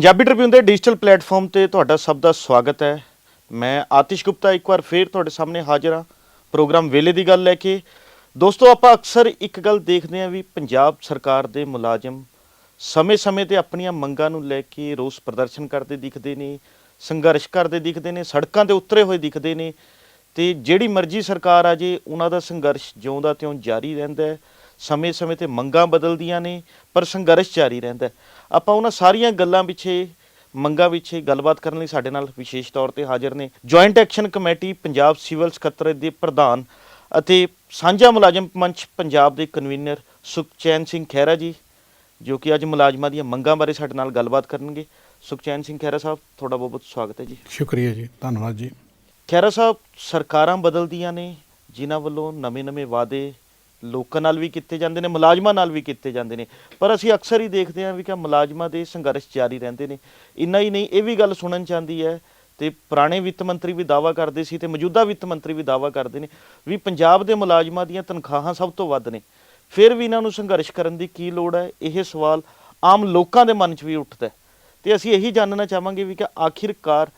Punjabi Tribune ਦੇ digital platform ਤੇ ਤੁਹਾਡਾ ਸਭ ਦਾ ਸਵਾਗਤ ਹੈ। ਮੈਂ ਆਤਿਸ਼ ਗੁਪਤਾ ਇੱਕ ਵਾਰ ਫੇਰ ਤੁਹਾਡੇ ਸਾਹਮਣੇ ਹਾਜ਼ਰ ਹਾਂ। ਪ੍ਰੋਗਰਾਮ ਵੇਲੇ ਦੀ ਗੱਲ ਲੈ ਕੇ। ਦੋਸਤੋ, ਆਪਾਂ ਅਕਸਰ ਇੱਕ ਗੱਲ ਦੇਖਦੇ ਹਾਂ ਵੀ ਪੰਜਾਬ ਸਰਕਾਰ ਦੇ ਮੁਲਾਜ਼ਮ ਸਮੇਂ-ਸਮੇਂ ਤੇ ਆਪਣੀਆਂ ਮੰਗਾਂ ਨੂੰ ਲੈ ਕੇ ਰੋਸ ਪ੍ਰਦਰਸ਼ਨ ਕਰਦੇ ਦਿਖਦੇ ਨੇ, ਸੰਘਰਸ਼ ਕਰਦੇ ਦਿਖਦੇ ਨੇ, ਸੜਕਾਂ ਤੇ ਉਤਰੇ ਹੋਏ ਦਿਖਦੇ ਨੇ। ਤੇ ਜਿਹੜੀ ਮਰਜ਼ੀ ਸਰਕਾਰ ਆ ਜੇ, ਉਹਨਾਂ ਦਾ ਸੰਘਰਸ਼ ਜਿਉਂਦਾ ਤਿਉਂ ਜਾਰੀ ਰਹਿੰਦਾ ਹੈ। ਸਮੇਂ-ਸਮੇਂ ਤੇ ਮੰਗਾਂ ਬਦਲਦੀਆਂ ਨੇ, ਪਰ ਸੰਘਰਸ਼ ਜਾਰੀ ਰਹਿੰਦਾ ਹੈ। ਆਪਾਂ ਉਹਨਾਂ ਸਾਰੀਆਂ ਗੱਲਾਂ ਪਿੱਛੇ ਮੰਗਾਂ ਪਿੱਛੇ ਗੱਲਬਾਤ ਕਰਨ ਲਈ ਸਾਡੇ ਨਾਲ ਵਿਸ਼ੇਸ਼ ਤੌਰ ਤੇ ਹਾਜ਼ਰ ਨੇ। Joint action committee Punjab civil ਸਕੱਤਰ ਦੇ ਪ੍ਰਧਾਨ ਅਤੇ ਸਾਂਝਾ ਮੁਲਾਜ਼ਮ ਮੰਚ ਪੰਜਾਬ ਦੇ ਕਨਵੀਨਰ ਸੁਖਚੈਨ ਸਿੰਘ ਖਹਿਰਾ ਜੀ ਜੋ ਕਿ ਅੱਜ ਮੁਲਾਜ਼ਮਾਂ ਦੀਆਂ ਮੰਗਾਂ ਬਾਰੇ ਸਾਡੇ ਨਾਲ ਗੱਲਬਾਤ ਕਰਨਗੇ। ਸੁਖਚੈਨ ਸਿੰਘ ਖਹਿਰਾ ਸਾਹਿਬ ਤੁਹਾਡਾ ਬਹੁਤ ਬਹੁਤ ਸਵਾਗਤ ਹੈ ਜੀ। ਸ਼ੁਕਰੀਆ ਜੀ ਧੰਨਵਾਦ ਜੀ। ਖਹਿਰਾ ਸਾਹਿਬ ਸਰਕਾਰਾਂ ਬਦਲਦੀਆਂ ਨੇ ਜਿਨ੍ਹਾਂ ਵੱਲੋਂ ਨਵੇਂ-ਨਵੇਂ ਵਾਅਦੇ ਲੋਕਾਂ ਨਾਲ ਵੀ ਕੀਤੇ ਜਾਂਦੇ ਨੇ, ਮੁਲਾਜ਼ਮਾਂ ਨਾਲ ਵੀ ਕੀਤੇ ਜਾਂਦੇ ਨੇ। ਪਰ ਅਸੀਂ ਅਕਸਰ ਹੀ ਦੇਖਦੇ ਹਾਂ ਵੀ ਕਿ ਮੁਲਾਜ਼ਮਾਂ ਦੇ ਸੰਘਰਸ਼ ਜਾਰੀ ਰਹਿੰਦੇ ਨੇ। ਇੰਨਾ ਹੀ ਨਹੀਂ, ਇਹ ਵੀ ਗੱਲ ਸੁਣਨ ਚ ਆਉਂਦੀ ਹੈ ਤੇ ਪੁਰਾਣੇ ਵਿੱਤ ਮੰਤਰੀ ਵੀ ਦਾਵਾ ਕਰਦੇ ਸੀ ਤੇ ਮੌਜੂਦਾ ਵਿੱਤ ਮੰਤਰੀ ਵੀ ਦਾਵਾ ਕਰਦੇ ਨੇ ਵੀ ਪੰਜਾਬ ਦੇ ਮੁਲਾਜ਼ਮਾਂ ਦੀਆਂ ਤਨਖਾਹਾਂ ਸਭ ਤੋਂ ਵੱਧ ਨੇ। ਫਿਰ ਵੀ ਇਹਨਾਂ ਨੂੰ ਸੰਘਰਸ਼ ਕਰਨ ਦੀ ਕੀ ਲੋੜ ਹੈ? ਇਹ ਸਵਾਲ ਆਮ ਲੋਕਾਂ ਦੇ ਮਨ 'ਚ ਵੀ ਉੱਠਦਾ ਹੈ। ਤੇ ਅਸੀਂ ਇਹੀ ਜਾਣਨਾ ਚਾਹਾਂਗੇ ਵੀ ਕਿ ਆਖਿਰਕਾਰ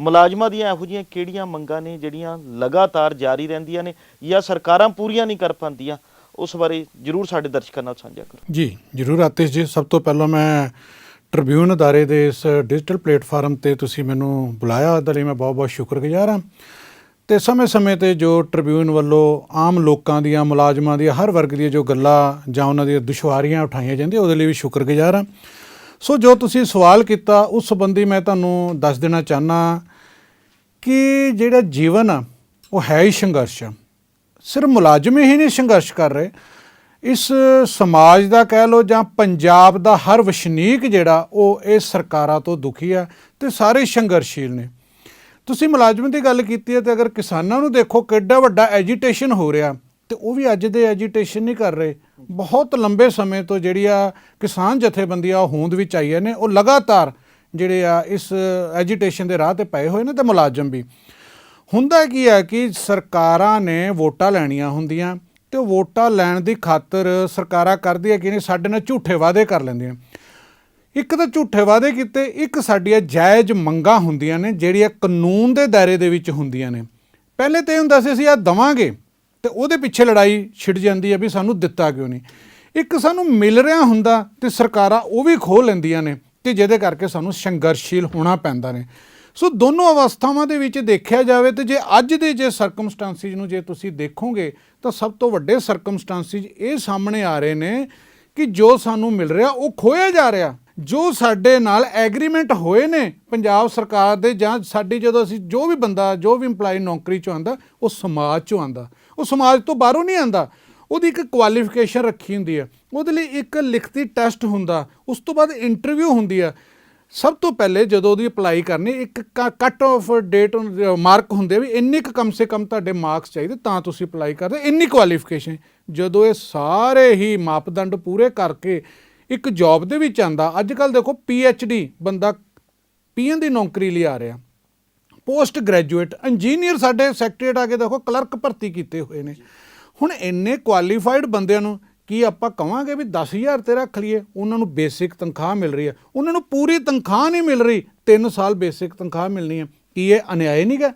ਮੁਲਾਜ਼ਮਾਂ ਦੀਆਂ ਇਹੋ ਜਿਹੀਆਂ ਕਿਹੜੀਆਂ ਮੰਗਾਂ ਨੇ ਜਿਹੜੀਆਂ ਲਗਾਤਾਰ ਜਾਰੀ ਰਹਿੰਦੀਆਂ ਨੇ ਜਾਂ ਸਰਕਾਰਾਂ ਪੂਰੀਆਂ ਨਹੀਂ ਕਰ ਪਾਉਂਦੀਆਂ? ਉਸ ਬਾਰੇ ਜਰੂਰ ਸਾਡੇ ਦਰਸ਼ਕਾਂ ਨਾਲ ਸਾਂਝਾ ਕਰੋ। ਜੀ, ਜਰੂਰ ਆਤਿਸ਼ ਜੀ। ਸਭ ਤੋਂ ਪਹਿਲਾਂ ਮੈਂ ਟ੍ਰਿਬਿਊਨ ਅਦਾਰੇ ਦੇ ਇਸ ਡਿਜੀਟਲ ਪਲੇਟਫਾਰਮ ਤੇ ਤੁਸੀਂ ਮੈਨੂੰ ਬੁਲਾਇਆ, ਉਹਦੇ ਲਈ ਮੈਂ ਬਹੁਤ-ਬਹੁਤ ਸ਼ੁਕਰਗੁਜ਼ਾਰ ਹਾਂ। ਤੇ ਸਮੇਂ-ਸਮੇਂ ਤੇ ਜੋ ਟ੍ਰਿਬਿਊਨ ਵੱਲੋਂ ਆਮ ਲੋਕਾਂ ਦੀਆਂ, ਮੁਲਾਜ਼ਮਾਂ ਦੀਆਂ, ਹਰ ਵਰਗ ਦੀਆਂ ਜੋ ਗੱਲਾਂ ਜਾਂ ਉਹਨਾਂ ਦੀਆਂ ਦੁਸ਼ਵਾਰੀਆਂ ਉਠਾਈਆਂ ਜਾਂਦੀਆਂ, ਉਹਦੇ ਲਈ ਵੀ ਸ਼ੁਕਰਗੁਜ਼ਾਰ ਹਾਂ। ਸੋ ਜੋ ਤੁਸੀਂ ਸਵਾਲ ਕੀਤਾ, ਉਸ ਸੰਬੰਧੀ ਮੈਂ ਤੁਹਾਨੂੰ ਦੱਸ ਦੇਣਾ ਚਾਹਨਾ ਕਿ ਜਿਹੜਾ ਜੀਵਨ ਆ, ਉਹ ਹੈ ਹੀ ਸੰਘਰਸ਼ ਆ। ਸਿਰਫ ਮੁਲਾਜ਼ਮ ਹੀ ਨਹੀਂ ਸੰਘਰਸ਼ ਕਰ ਰਹੇ। ਇਸ ਸਮਾਜ ਦਾ ਕਹਿ ਲੋ ਜਾਂ ਪੰਜਾਬ ਦਾ ਹਰ ਵਸਨੀਕ ਜਿਹੜਾ, ਉਹ ਇਹ ਸਰਕਾਰਾਂ ਤੋਂ ਦੁਖੀ ਆ ਤੇ ਸਾਰੇ ਸੰਘਰਸ਼ੀਲ ਨੇ। ਤੁਸੀਂ ਮੁਲਾਜ਼ਮ ਦੀ ਗੱਲ ਕੀਤੀ ਹੈ ਤੇ ਅਗਰ ਕਿਸਾਨਾਂ ਨੂੰ ਦੇਖੋ, ਕਿੱਡਾ ਵੱਡਾ ਐਜੀਟੇਸ਼ਨ ਹੋ ਰਿਹਾ ਤੇ ਉਹ ਵੀ ਅੱਜ ਦੇ ਐਜੀਟੇਸ਼ਨ ਨਹੀਂ ਕਰ ਰਹੇ। ਬਹੁਤ ਲੰਬੇ ਸਮੇਂ ਤੋਂ ਜਿਹੜੀ ਆ ਕਿਸਾਨ ਜਥੇਬੰਦੀਆਂ ਉਹ ਹੋਂਦ ਵਿੱਚ ਆਈਆਂ ਨੇ। ਉਹ ਲਗਾਤਾਰ ਜਿਹੜੇ ਆ ਇਸ ਐਜੀਟੇਸ਼ਨ ਦੇ ਰਾਹ ਤੇ ਪਏ ਹੋਏ ਨੇ ਤੇ ਮੁਲਾਜ਼ਮ ਵੀ। ਹੁੰਦਾ ਕੀ ਆ ਕਿ ਸਰਕਾਰਾਂ ਨੇ ਵੋਟਾਂ ਲੈਣੀਆਂ ਹੁੰਦੀਆਂ ਤੇ ਉਹ ਵੋਟਾਂ ਲੈਣ ਦੀ ਖਾਤਰ ਸਰਕਾਰਾਂ ਕਰਦੀਆਂ ਕਿ ਨੇ, ਸਾਡੇ ਨਾਲ ਝੂਠੇ ਵਾਅਦੇ ਕਰ ਲੈਂਦੀਆਂ। ਇੱਕ ਤਾਂ ਝੂਠੇ ਵਾਅਦੇ ਕੀਤੇ, ਇੱਕ ਸਾਡੀਆਂ ਜਾਇਜ਼ ਮੰਗਾਂ ਹੁੰਦੀਆਂ ਨੇ, ਜਿਹੜੀਆਂ ਕਾਨੂੰਨ ਦੇ ਦਾਇਰੇ ਦੇ ਵਿੱਚ ਹੁੰਦੀਆਂ ਨੇ। ਪਹਿਲੇ ਤੇ ਇਹ ਹੁੰਦਾ ਸੀ, ਅਸੀਂ ਆ ਦਵਾਂਗੇ। ਤੇ ਉਹਦੇ ਪਿੱਛੇ ਲੜਾਈ ਛਿੜ ਜਾਂਦੀ ਹੈ ਵੀ ਸਾਨੂੰ ਦਿੱਤਾ ਕਿਉਂ ਨਹੀਂ। ਇੱਕ ਸਾਨੂੰ ਮਿਲ ਰਿਹਾ ਹੁੰਦਾ ਤੇ ਸਰਕਾਰਾਂ ਉਹ ਵੀ ਖੋਹ ਲੈਂਦੀਆਂ ਨੇ ਤੇ ਜਿਹਦੇ ਕਰਕੇ ਸਾਨੂੰ ਸੰਘਰਸ਼ੀਲ ਹੋਣਾ ਪੈਂਦਾ ਨੇ। ਸੋ ਦੋਨੋਂ ਅਵਸਥਾਵਾਂ ਦੇ ਵਿੱਚ ਦੇਖਿਆ ਜਾਵੇ ਤੇ ਜੇ ਅੱਜ ਦੇ ਜੇ ਸਰਕਮਸਟੈਂਸਿਸ ਨੂੰ ਜੇ ਤੁਸੀਂ ਦੇਖੋਗੇ ਤਾਂ ਸਭ ਤੋਂ ਵੱਡੇ ਸਰਕਮਸਟੈਂਸਿਸ ਇਹ ਸਾਹਮਣੇ ਆ ਰਹੇ ਨੇ ਕਿ ਜੋ ਸਾਨੂੰ ਮਿਲ ਰਿਹਾ ਉਹ ਖੋਇਆ ਜਾ ਰਿਹਾ। ਜੋ ਸਾਡੇ ਨਾਲ ਐਗਰੀਮੈਂਟ ਹੋਏ ਨੇ ਪੰਜਾਬ ਸਰਕਾਰ ਦੇ ਜਾਂ ਸਾਡੀ ਜਦੋਂ ਅਸੀਂ ਜੋ ਵੀ ਬੰਦਾ ਜੋ ਵੀ EMPLOYE ਨੌਕਰੀ ਚੋਂ ਆਂਦਾ ਉਹ ਸਮਾਜ ਚੋਂ ਆਂਦਾ ਉਹ ਸਮਾਜ ਤੋਂ ਬਾਹਰੋਂ ਨਹੀਂ ਆਂਦਾ। ਉਹਦੀ ਇੱਕ ਕੁਆਲੀਫਿਕੇਸ਼ਨ ਰੱਖੀ ਹੁੰਦੀ ਹੈ। ਉਹਦੇ ਲਈ ਇੱਕ ਲਿਖਤੀ ਟੈਸਟ ਹੁੰਦਾ। ਉਸ ਤੋਂ ਬਾਅਦ ਇੰਟਰਵਿਊ ਹੁੰਦੀ ਆ ਸਭ ਤੋਂ ਪਹਿਲੇ ਜਦੋਂ ਉਹਦੀ ਅਪਲਾਈ ਕਰਨੀ, ਇੱਕ ਕੱਟ ਆਫ ਡੇਟ ਮਾਰਕ ਹੁੰਦੇ ਵੀ ਇੰਨੇ ਕੁ ਕਮ ਸੇ ਕਮ ਤੁਹਾਡੇ ਮਾਰਕਸ ਚਾਹੀਦੇ, ਤਾਂ ਤੁਸੀਂ ਅਪਲਾਈ ਕਰਦੇ। ਇੰਨੀ ਕੁਆਲੀਫਿਕੇਸ਼ਨ ਜਦੋਂ ਇਹ ਸਾਰੇ ਹੀ ਮਾਪਦੰਡ ਪੂਰੇ ਕਰਕੇ ਇੱਕ ਜੌਬ ਦੇ ਵਿੱਚ ਆਂਦਾ, ਅੱਜ ਕੱਲ ਦੇਖੋ ਪੀ ਐਚ ਡੀ ਬੰਦਾ, ਪੀਐਨ ਦੀ ਨੌਕਰੀ ਲਈ ਆ ਰਿਹਾ। ਪੋਸਟ ਗ੍ਰੈਜੂਏਟ ਇੰਜੀਨੀਅਰ ਸਾਡੇ ਸੈਕਟਰੀਏਟ ਆ ਕੇ ਦੇਖੋ, ਕਲਰਕ ਭਰਤੀ ਕੀਤੇ ਹੋਏ ਨੇ। ਹੁਣ ਇੰਨੇ ਕੁਆਲੀਫਾਈਡ ਬੰਦਿਆਂ ਨੂੰ ਕੀ ਆਪਾਂ ਕਵਾਂਗੇ ਵੀ 10000 ਤੇ ਰੱਖ ਲਈਏ, ਉਹਨਾਂ ਨੂੰ ਬੇਸਿਕ ਤਨਖਾਹ ਮਿਲ ਰਹੀ ਹੈ। ਉਹਨਾਂ ਨੂੰ ਪੂਰੀ ਤਨਖਾਹ ਨਹੀਂ ਮਿਲ ਰਹੀ 3 ਸਾਲ ਬੇਸਿਕ ਤਨਖਾਹ ਮਿਲਣੀ ਹੈ। ਕੀ ਇਹ ਅਨਿਆਏ ਨਹੀਂ ਗਾ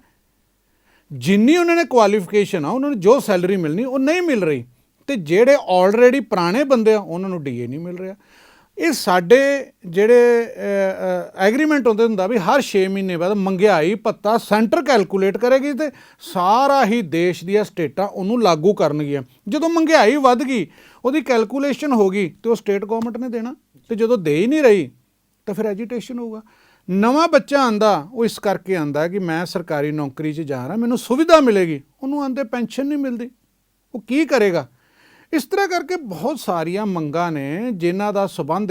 ਜਿੰਨੀ ਉਹਨਾਂ ਨੇ ਕੁਆਲੀਫਿਕੇਸ਼ਨ ਆ, ਉਹਨਾਂ ਨੂੰ ਜੋ ਸੈਲਰੀ ਮਿਲਣੀ, ਉਹ ਨਹੀਂ ਮਿਲ ਰਹੀ। ਤੇ ਜਿਹੜੇ ਆਲਰੇਡੀ ਪੁਰਾਣੇ ਬੰਦੇ ਆ, ਉਹਨਾਂ ਨੂੰ ਡੀਏ ਨਹੀਂ ਮਿਲ ਰਿਹਾ। ਇਹ ਸਾਡੇ ਜਿਹੜੇ ਐਗਰੀਮੈਂਟ ਹੁੰਦੇ ਹੁੰਦਾ ਵੀ ਹਰ 6 ਮਹੀਨੇ ਬਾਅਦ ਮੰਗਿਆਈ ਭੱਤਾ ਸੈਂਟਰ ਕੈਲਕੂਲੇਟ ਕਰੇਗੀ ਤੇ ਸਾਰਾ ਹੀ ਦੇਸ਼ ਦੀਆਂ ਸਟੇਟਾਂ ਉਹਨੂੰ ਲਾਗੂ ਕਰਨਗੀਆਂ। ਜਦੋਂ ਮੰਗਿਆਈ ਵੱਧ ਗਈ, ਉਹਦੀ ਕੈਲਕੂਲੇਸ਼ਨ ਹੋ ਗਈ ਤੇ ਉਹ ਸਟੇਟ ਗਵਰਨਮੈਂਟ ਨੇ ਦੇਣਾ। ਤੇ ਜਦੋਂ ਦੇ ਹੀ ਨਹੀਂ ਰਹੀ, ਤਾਂ ਫਿਰ ਐਜੀਟੇਸ਼ਨ ਹੋਊਗਾ। ਨਵਾਂ ਬੱਚਾ ਆਂਦਾ, ਉਹ ਇਸ ਕਰਕੇ ਆਂਦਾ ਕਿ ਮੈਂ ਸਰਕਾਰੀ ਨੌਕਰੀ 'ਚ ਜਾ ਰਿਹਾ, ਮੈਨੂੰ ਸੁਵਿਧਾ ਮਿਲੇਗੀ। ਉਹਨੂੰ ਆਂਦੇ ਪੈਨਸ਼ਨ ਨਹੀਂ ਮਿਲਦੀ। ਉਹ ਕੀ ਕਰੇਗਾ? ਇਸ ਤਰ੍ਹਾਂ ਕਰਕੇ ਬਹੁਤ ਸਾਰੀਆਂ ਮੰਗਾਂ ਨੇ ਜਿਨ੍ਹਾਂ ਦਾ ਸਬੰਧ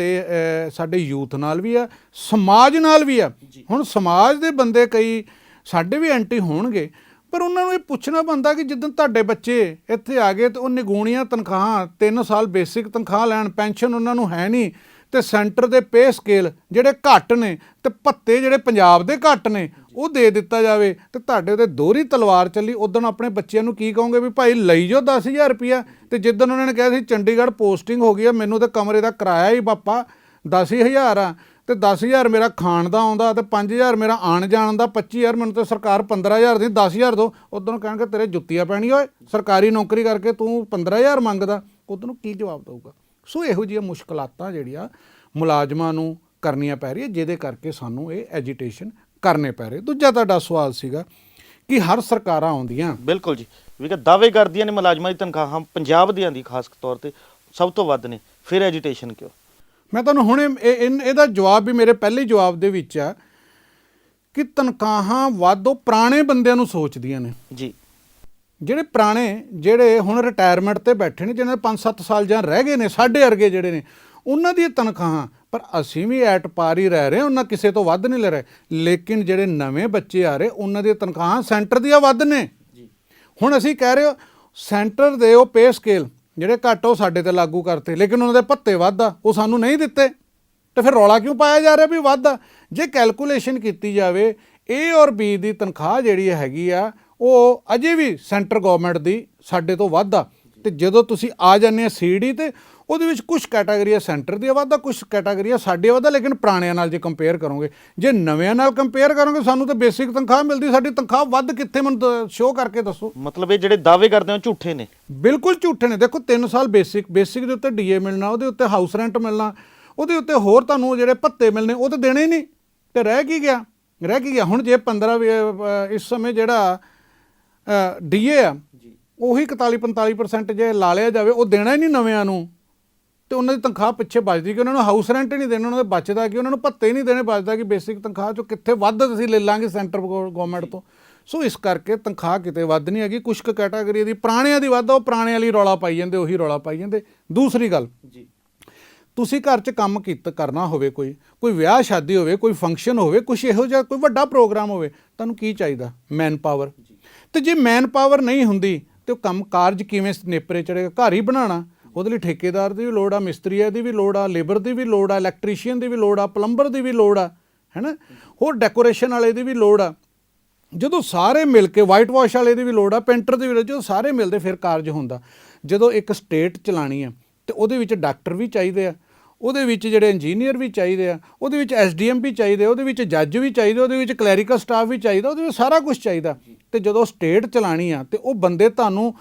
ਸਾਡੇ ਯੂਥ ਨਾਲ ਵੀ ਆ ਸਮਾਜ ਨਾਲ ਵੀ ਆ। ਹੁਣ ਸਮਾਜ ਦੇ ਬੰਦੇ ਕਈ ਸਾਡੇ ਵੀ ਐਂਟੀ ਹੋਣਗੇ ਪਰ ਉਹਨਾਂ ਨੂੰ ਇਹ ਪੁੱਛਣਾ ਬੰਦਾ ਕਿ ਜਦੋਂ ਤੁਹਾਡੇ ਬੱਚੇ ਇੱਥੇ ਆ ਗਏ ਤੇ ਉਹ ਨਿਗੂਣੀਆਂ ਤਨਖਾਹਾਂ 3 ਸਾਲ ਬੇਸਿਕ ਤਨਖਾਹ ਲੈਣ ਪੈਨਸ਼ਨ ਉਹਨਾਂ ਨੂੰ ਹੈ ਨਹੀਂ ਤੇ ਸੈਂਟਰ ਦੇ ਪੇ ਸਕੇਲ ਜਿਹੜੇ ਘੱਟ ਨੇ ਤੇ ਭੱਤੇ ਜਿਹੜੇ ਪੰਜਾਬ ਦੇ ਘੱਟ ਨੇ, ਉਹ ਦੇ ਦਿੱਤਾ ਜਾਵੇ। ਤੇ ਤੁਹਾਡੇ ਉਹਦੇ ਦੋਹਰੀ ਤਲਵਾਰ ਚੱਲੀ ਉਦੋਂ ਆਪਣੇ ਬੱਚਿਆਂ ਨੂੰ ਕੀ ਕਹੋਗੇ ਵੀ ਭਾਈ ਲਈ ਜੋ 10000 ਰੁਪਿਆ ਤੇ ਜਿੱਦਣ ਉਹਨਾਂ ਨੇ ਕਿਹਾ ਸੀ ਚੰਡੀਗੜ੍ਹ ਪੋਸਟਿੰਗ ਹੋ ਗਈ ਆ, ਮੈਨੂੰ ਤੇ ਕਮਰੇ ਦਾ ਕਿਰਾਇਆ ਹੀ ਪਾਪਾ 10000 ਆ। ਤੇ 10000 ਮੇਰਾ ਖਾਣ ਦਾ ਆਉਂਦਾ ਤੇ 5000 ਮੇਰਾ ਆਣ ਜਾਣ ਦਾ 25000 ਮੈਨੂੰ ਤੇ ਸਰਕਾਰ 15000 ਦੀ 10000 ਦੋ। ਉਦੋਂ ਕਹਿਣਗੇ ਤੇਰੇ ਜੁੱਤੀਆਂ ਪੈਣੀਆਂ ਓਏ, ਸਰਕਾਰੀ ਨੌਕਰੀ ਕਰਕੇ ਤੂੰ 15000 ਮੰਗਦਾ। ਉਦੋਂ ਨੂੰ ਕੀ ਜਵਾਬ ਦਊਗਾ? ਸੋ ਇਹੋ ਜਿਹੀਆਂ ਮੁਸ਼ਕਲਾਤਾਂ ਜਿਹੜੀਆਂ ਮੁਲਾਜ਼ਮਾਂ ਨੂੰ ਕਰਨੀਆਂ ਪੈ ਰਹੀਆਂ ਜਿਹਦੇ ਕਰਕੇ ਸਾਨੂੰ ਇਹ ਐਜੀਟੇਸ਼ਨ ਕਰਨੇ ਪੈ ਰਹੇ। ਦੂਜਾ ਤੁਹਾਡਾ ਸਵਾਲ ਸੀਗਾ ਕਿ ਹਰ ਸਰਕਾਰਾਂ ਆਉਂਦੀਆਂ। ਬਿਲਕੁਲ ਜੀ। ਵੀ ਕਿ ਦਾਅਵੇ ਕਰਦੀਆਂ ਨੇ ਮੁਲਾਜ਼ਮਾਂ ਦੀ ਤਨਖਾਹਾਂ ਪੰਜਾਬ ਦੀਆਂ ਦੀ ਖਾਸ ਤੌਰ ਤੇ ਸਭ ਤੋਂ ਵੱਧ ਨੇ। ਫਿਰ ਐਜੀਟੇਸ਼ਨ ਕਿਉਂ? ਮੈਂ ਤੁਹਾਨੂੰ ਹੁਣੇ ਇਹਦਾ ਜਵਾਬ ਵੀ ਮੇਰੇ ਪਹਿਲੇ ਜਵਾਬ ਦੇ ਵਿੱਚ ਆ ਕਿ ਤਨਖਾਹਾਂ ਵਾਧੋ ਪੁਰਾਣੇ ਬੰਦਿਆਂ ਨੂੰ ਸੋਚਦੀਆਂ ਨੇ। ਜੀ। ਜਿਹੜੇ ਪੁਰਾਣੇ ਜਿਹੜੇ ਹੁਣ ਰਿਟਾਇਰਮੈਂਟ ਤੇ ਬੈਠੇ ਨੇ ਜਿਹਨਾਂ ਦੇ 5-7 ਸਾਲ ਜਾਂ ਰਹਿ ਗਏ ਨੇ ਸਾਡੇ ਵਰਗੇ ਜਿਹੜੇ ਨੇ ਉਹਨਾਂ ਦੀਆਂ ਤਨਖਾਹਾਂ ਪਰ ਅਸੀਂ ਵੀ ਐਟ ਪਾਰ ਹੀ ਰਹਿ ਰਹੇ ਹਾਂ ਉਹਨਾਂ ਕਿਸੇ ਤੋਂ ਵੱਧ ਨਹੀਂ ਲੈ ਰਹੇ। ਲੇਕਿਨ ਜਿਹੜੇ ਨਵੇਂ ਬੱਚੇ ਆ ਰਹੇ ਉਹਨਾਂ ਦੀਆਂ ਤਨਖਾਹਾਂ ਸੈਂਟਰ ਦੀਆਂ ਵੱਧ ਨੇ। ਜੀ। ਹੁਣ ਅਸੀਂ ਕਹਿ ਰਹੇ ਹਾਂ ਸੈਂਟਰ ਦੇ ਉਹ ਪੇ ਸਕੇਲ ਜਿਹੜੇ ਘੱਟ ਉਹ ਸਾਡੇ ਤੇ ਲਾਗੂ ਕਰਤੇ ਲੇਕਿਨ ਉਹਨਾਂ ਦੇ ਭੱਤੇ ਵੱਧ ਆ ਉਹ ਸਾਨੂੰ ਨਹੀਂ ਦਿੱਤੇ। ਤੇ ਫਿਰ ਰੌਲਾ ਕਿਉਂ ਪਾਇਆ ਜਾ ਰਿਹਾ ਵੀ ਵੱਧ ਆ? ਜੇ ਕੈਲਕੂਲੇਸ਼ਨ ਕੀਤੀ ਜਾਵੇ A ਔਰ B ਦੀ ਤਨਖਾਹ ਜਿਹੜੀ ਹੈਗੀ ਆ ਉਹ ਅਜੇ ਵੀ ਸੈਂਟਰ ਗਵਰਨਮੈਂਟ ਦੀ ਸਾਡੇ ਤੋਂ ਵੱਧ ਆ। ਤੇ ਜਦੋਂ ਤੁਸੀਂ ਆ ਜਾਂਦੇ ਆ CD ਤੇ ਉਹਦੇ ਵਿੱਚ ਕੁਝ ਕੈਟਾਗਰੀਆਂ ਸੈਂਟਰ ਦੀ ਵਾਧਾ ਕੁਝ ਕੈਟਾਗਰੀਆਂ ਸਾਡੇ ਵਾਧਾ ਲੇਕਿਨ ਪੁਰਾਣਿਆਂ ਨਾਲ ਜੇ ਕੰਪੇਅਰ ਕਰੋਗੇ ਜੇ ਨਵਿਆਂ ਨਾਲ ਕੰਪੇਅਰ ਕਰੋਗੇ ਸਾਨੂੰ ਤਾਂ ਬੇਸਿਕ ਤਨਖਾਹ ਮਿਲਦੀ ਸਾਡੀ ਤਨਖਾਹ ਵੱਧ ਕਿੱਥੇ ਮੈਨੂੰ ਸ਼ੋਅ ਕਰਕੇ ਦੱਸੋ। ਮਤਲਬ ਇਹ ਜਿਹੜੇ ਦਾਅਵੇ ਕਰਦੇ ਹੋ ਝੂਠੇ ਨੇ? ਬਿਲਕੁਲ ਝੂਠੇ ਨੇ। ਦੇਖੋ 3 ਸਾਲ ਬੇਸਿਕ ਬੇਸਿਕ ਦੇ ਉੱਤੇ ਡੀਏ ਮਿਲਣਾ ਉਹਦੇ ਉੱਤੇ ਹਾਊਸ ਰੈਂਟ ਮਿਲਣਾ ਉਹਦੇ ਉੱਤੇ ਹੋਰ ਤੁਹਾਨੂੰ ਜਿਹੜੇ ਭੱਤੇ ਮਿਲਣੇ ਉਹ ਤਾਂ ਦੇਣੇ ਹੀ ਨਹੀਂ। ਤੇ ਰਹਿ ਕੀ ਗਿਆ? ਰਹਿ ਕੀ ਗਿਆ? ਹੁਣ ਜੇ 15 ਵੀ, ਅਹ, ਇਸ ਸਮੇਂ ਜਿਹੜਾ ਡੀਏ ਆ। ਉਹੀ 41 45% ਜੇ ਲਾ ਲਿਆ ਜਾਵੇ ਉਹ ਦੇਣਾ ਹੀ ਨਹੀਂ ਨਵਿਆਂ ਨੂੰ। ਤੇ ਉਹਨਾਂ ਦੀ ਤਨਖਾਹ ਪਿੱਛੇ ਬਚਦੀ ਕਿ ਉਹਨਾਂ ਨੂੰ ਹਾਊਸ ਰੈਂਟ ਨਹੀਂ ਦੇਣਾ ਉਹਨਾਂ ਦੇ ਬਚਦਾ ਕਿ ਉਹਨਾਂ ਨੂੰ ਭੱਤੇ ਹੀ ਨਹੀਂ ਦੇਣੇ ਬਚਦਾ ਕਿ ਬੇਸਿਕ ਤਨਖਾਹ ਚੋਂ ਕਿੱਥੇ ਵੱਧ ਅਸੀਂ ਲੈ ਲਾਂਗੇ ਸੈਂਟਰ ਗਵਰਨਮੈਂਟ ਤੋਂ। ਸੋ ਇਸ ਕਰਕੇ ਤਨਖਾਹ ਕਿਤੇ ਵੱਧ ਨਹੀਂ ਹੈਗੀ ਕੁਝ ਕੁ ਕੈਟਾਗਰੀ ਦੀ ਪੁਰਾਣਿਆਂ ਦੀ ਵੱਧ ਉਹ ਪੁਰਾਣੇ ਵਾਲੀ ਰੌਲਾ ਪਾਈ ਜਾਂਦੇ ਉਹੀ ਰੌਲਾ ਪਾਈ ਜਾਂਦੇ। ਦੂਸਰੀ ਗੱਲ ਜੀ। ਤੁਸੀਂ ਘਰ 'ਚ ਕੰਮ ਕੀਤਾ ਕਰਨਾ ਹੋਵੇ ਕੋਈ ਕੋਈ ਵਿਆਹ ਸ਼ਾਦੀ ਹੋਵੇ ਕੋਈ ਫੰਕਸ਼ਨ ਹੋਵੇ ਕੁਝ ਇਹੋ ਜਿਹਾ ਕੋਈ ਵੱਡਾ ਪ੍ਰੋਗਰਾਮ ਹੋਵੇ ਤੁਹਾਨੂੰ ਕੀ ਚਾਹੀਦਾ? ਮੈਨ ਪਾਵਰ ਤੇ ਜੇ ਮੈਨ ਪਾਵਰ ਨਹੀਂ ਹੁੰਦੀ ਤੇ ਉਹ ਕੰਮ ਕਾਰਜ ਕਿਵੇਂ ਨੇਪਰੇ ਚੜੇਗਾ ਘਰ ਹੀ ਬਣਾਉਣਾ। ਉਹਦੇ ਲਈ ਠੇਕੇਦਾਰ ਦੀ ਵੀ ਲੋੜ ਆ ਮਿਸਤਰੀਆਂ ਦੀ ਵੀ ਲੋੜ ਆ ਲੇਬਰ ਦੀ ਵੀ ਲੋੜ ਆ ਇਲੈਕਟ੍ਰੀਸ਼ੀਅਨ ਦੀ ਵੀ ਲੋੜ ਆ ਪਲੰਬਰ ਦੀ ਵੀ ਲੋੜ ਆ ਹੈਨਾ? ਹੋਰ ਡੈਕੋਰੇਸ਼ਨ ਵਾਲੇ ਦੀ ਵੀ ਲੋੜ ਆ। ਜਦੋਂ ਸਾਰੇ ਮਿਲ ਕੇ ਵਾਈਟ ਵਾਸ਼ ਵਾਲੇ ਦੀ ਵੀ ਲੋੜ ਆ ਪੇਂਟਰ ਦੀ ਵੀ ਲੋੜ, ਜਦੋਂ ਸਾਰੇ ਮਿਲਦੇ ਫਿਰ ਕਾਰਜ ਹੁੰਦਾ। ਜਦੋਂ ਇੱਕ ਸਟੇਟ ਚਲਾਣੀ ਆ ਤੇ ਉਹਦੇ ਵਿੱਚ ਡਾਕਟਰ ਵੀ ਚਾਹੀਦੇ ਆ। ਉਹਦੇ ਵਿੱਚ ਜਿਹੜੇ ਇੰਜੀਨੀਅਰ ਵੀ ਚਾਹੀਦੇ ਆ ਉਹਦੇ ਵਿੱਚ ਐਸਡੀਐਮ ਵੀ ਚਾਹੀਦੇ ਆ, ਉਹਦੇ ਵਿੱਚ ਜੱਜ ਵੀ ਚਾਹੀਦੇ ਉਹਦੇ ਵਿੱਚ ਕਲੈਰੀਕਲ ਸਟਾਫ ਵੀ ਚਾਹੀਦਾ ਉਹਦੇ ਵਿੱਚ ਸਾਰਾ ਕੁਝ ਚਾਹੀਦਾ। ਤੇ ਜਦੋਂ ਸਟੇਟ ਚਲਾਣੀ ਆ ਤੇ ਉਹ ਬੰਦੇ ਤੁਹਾਨੂੰ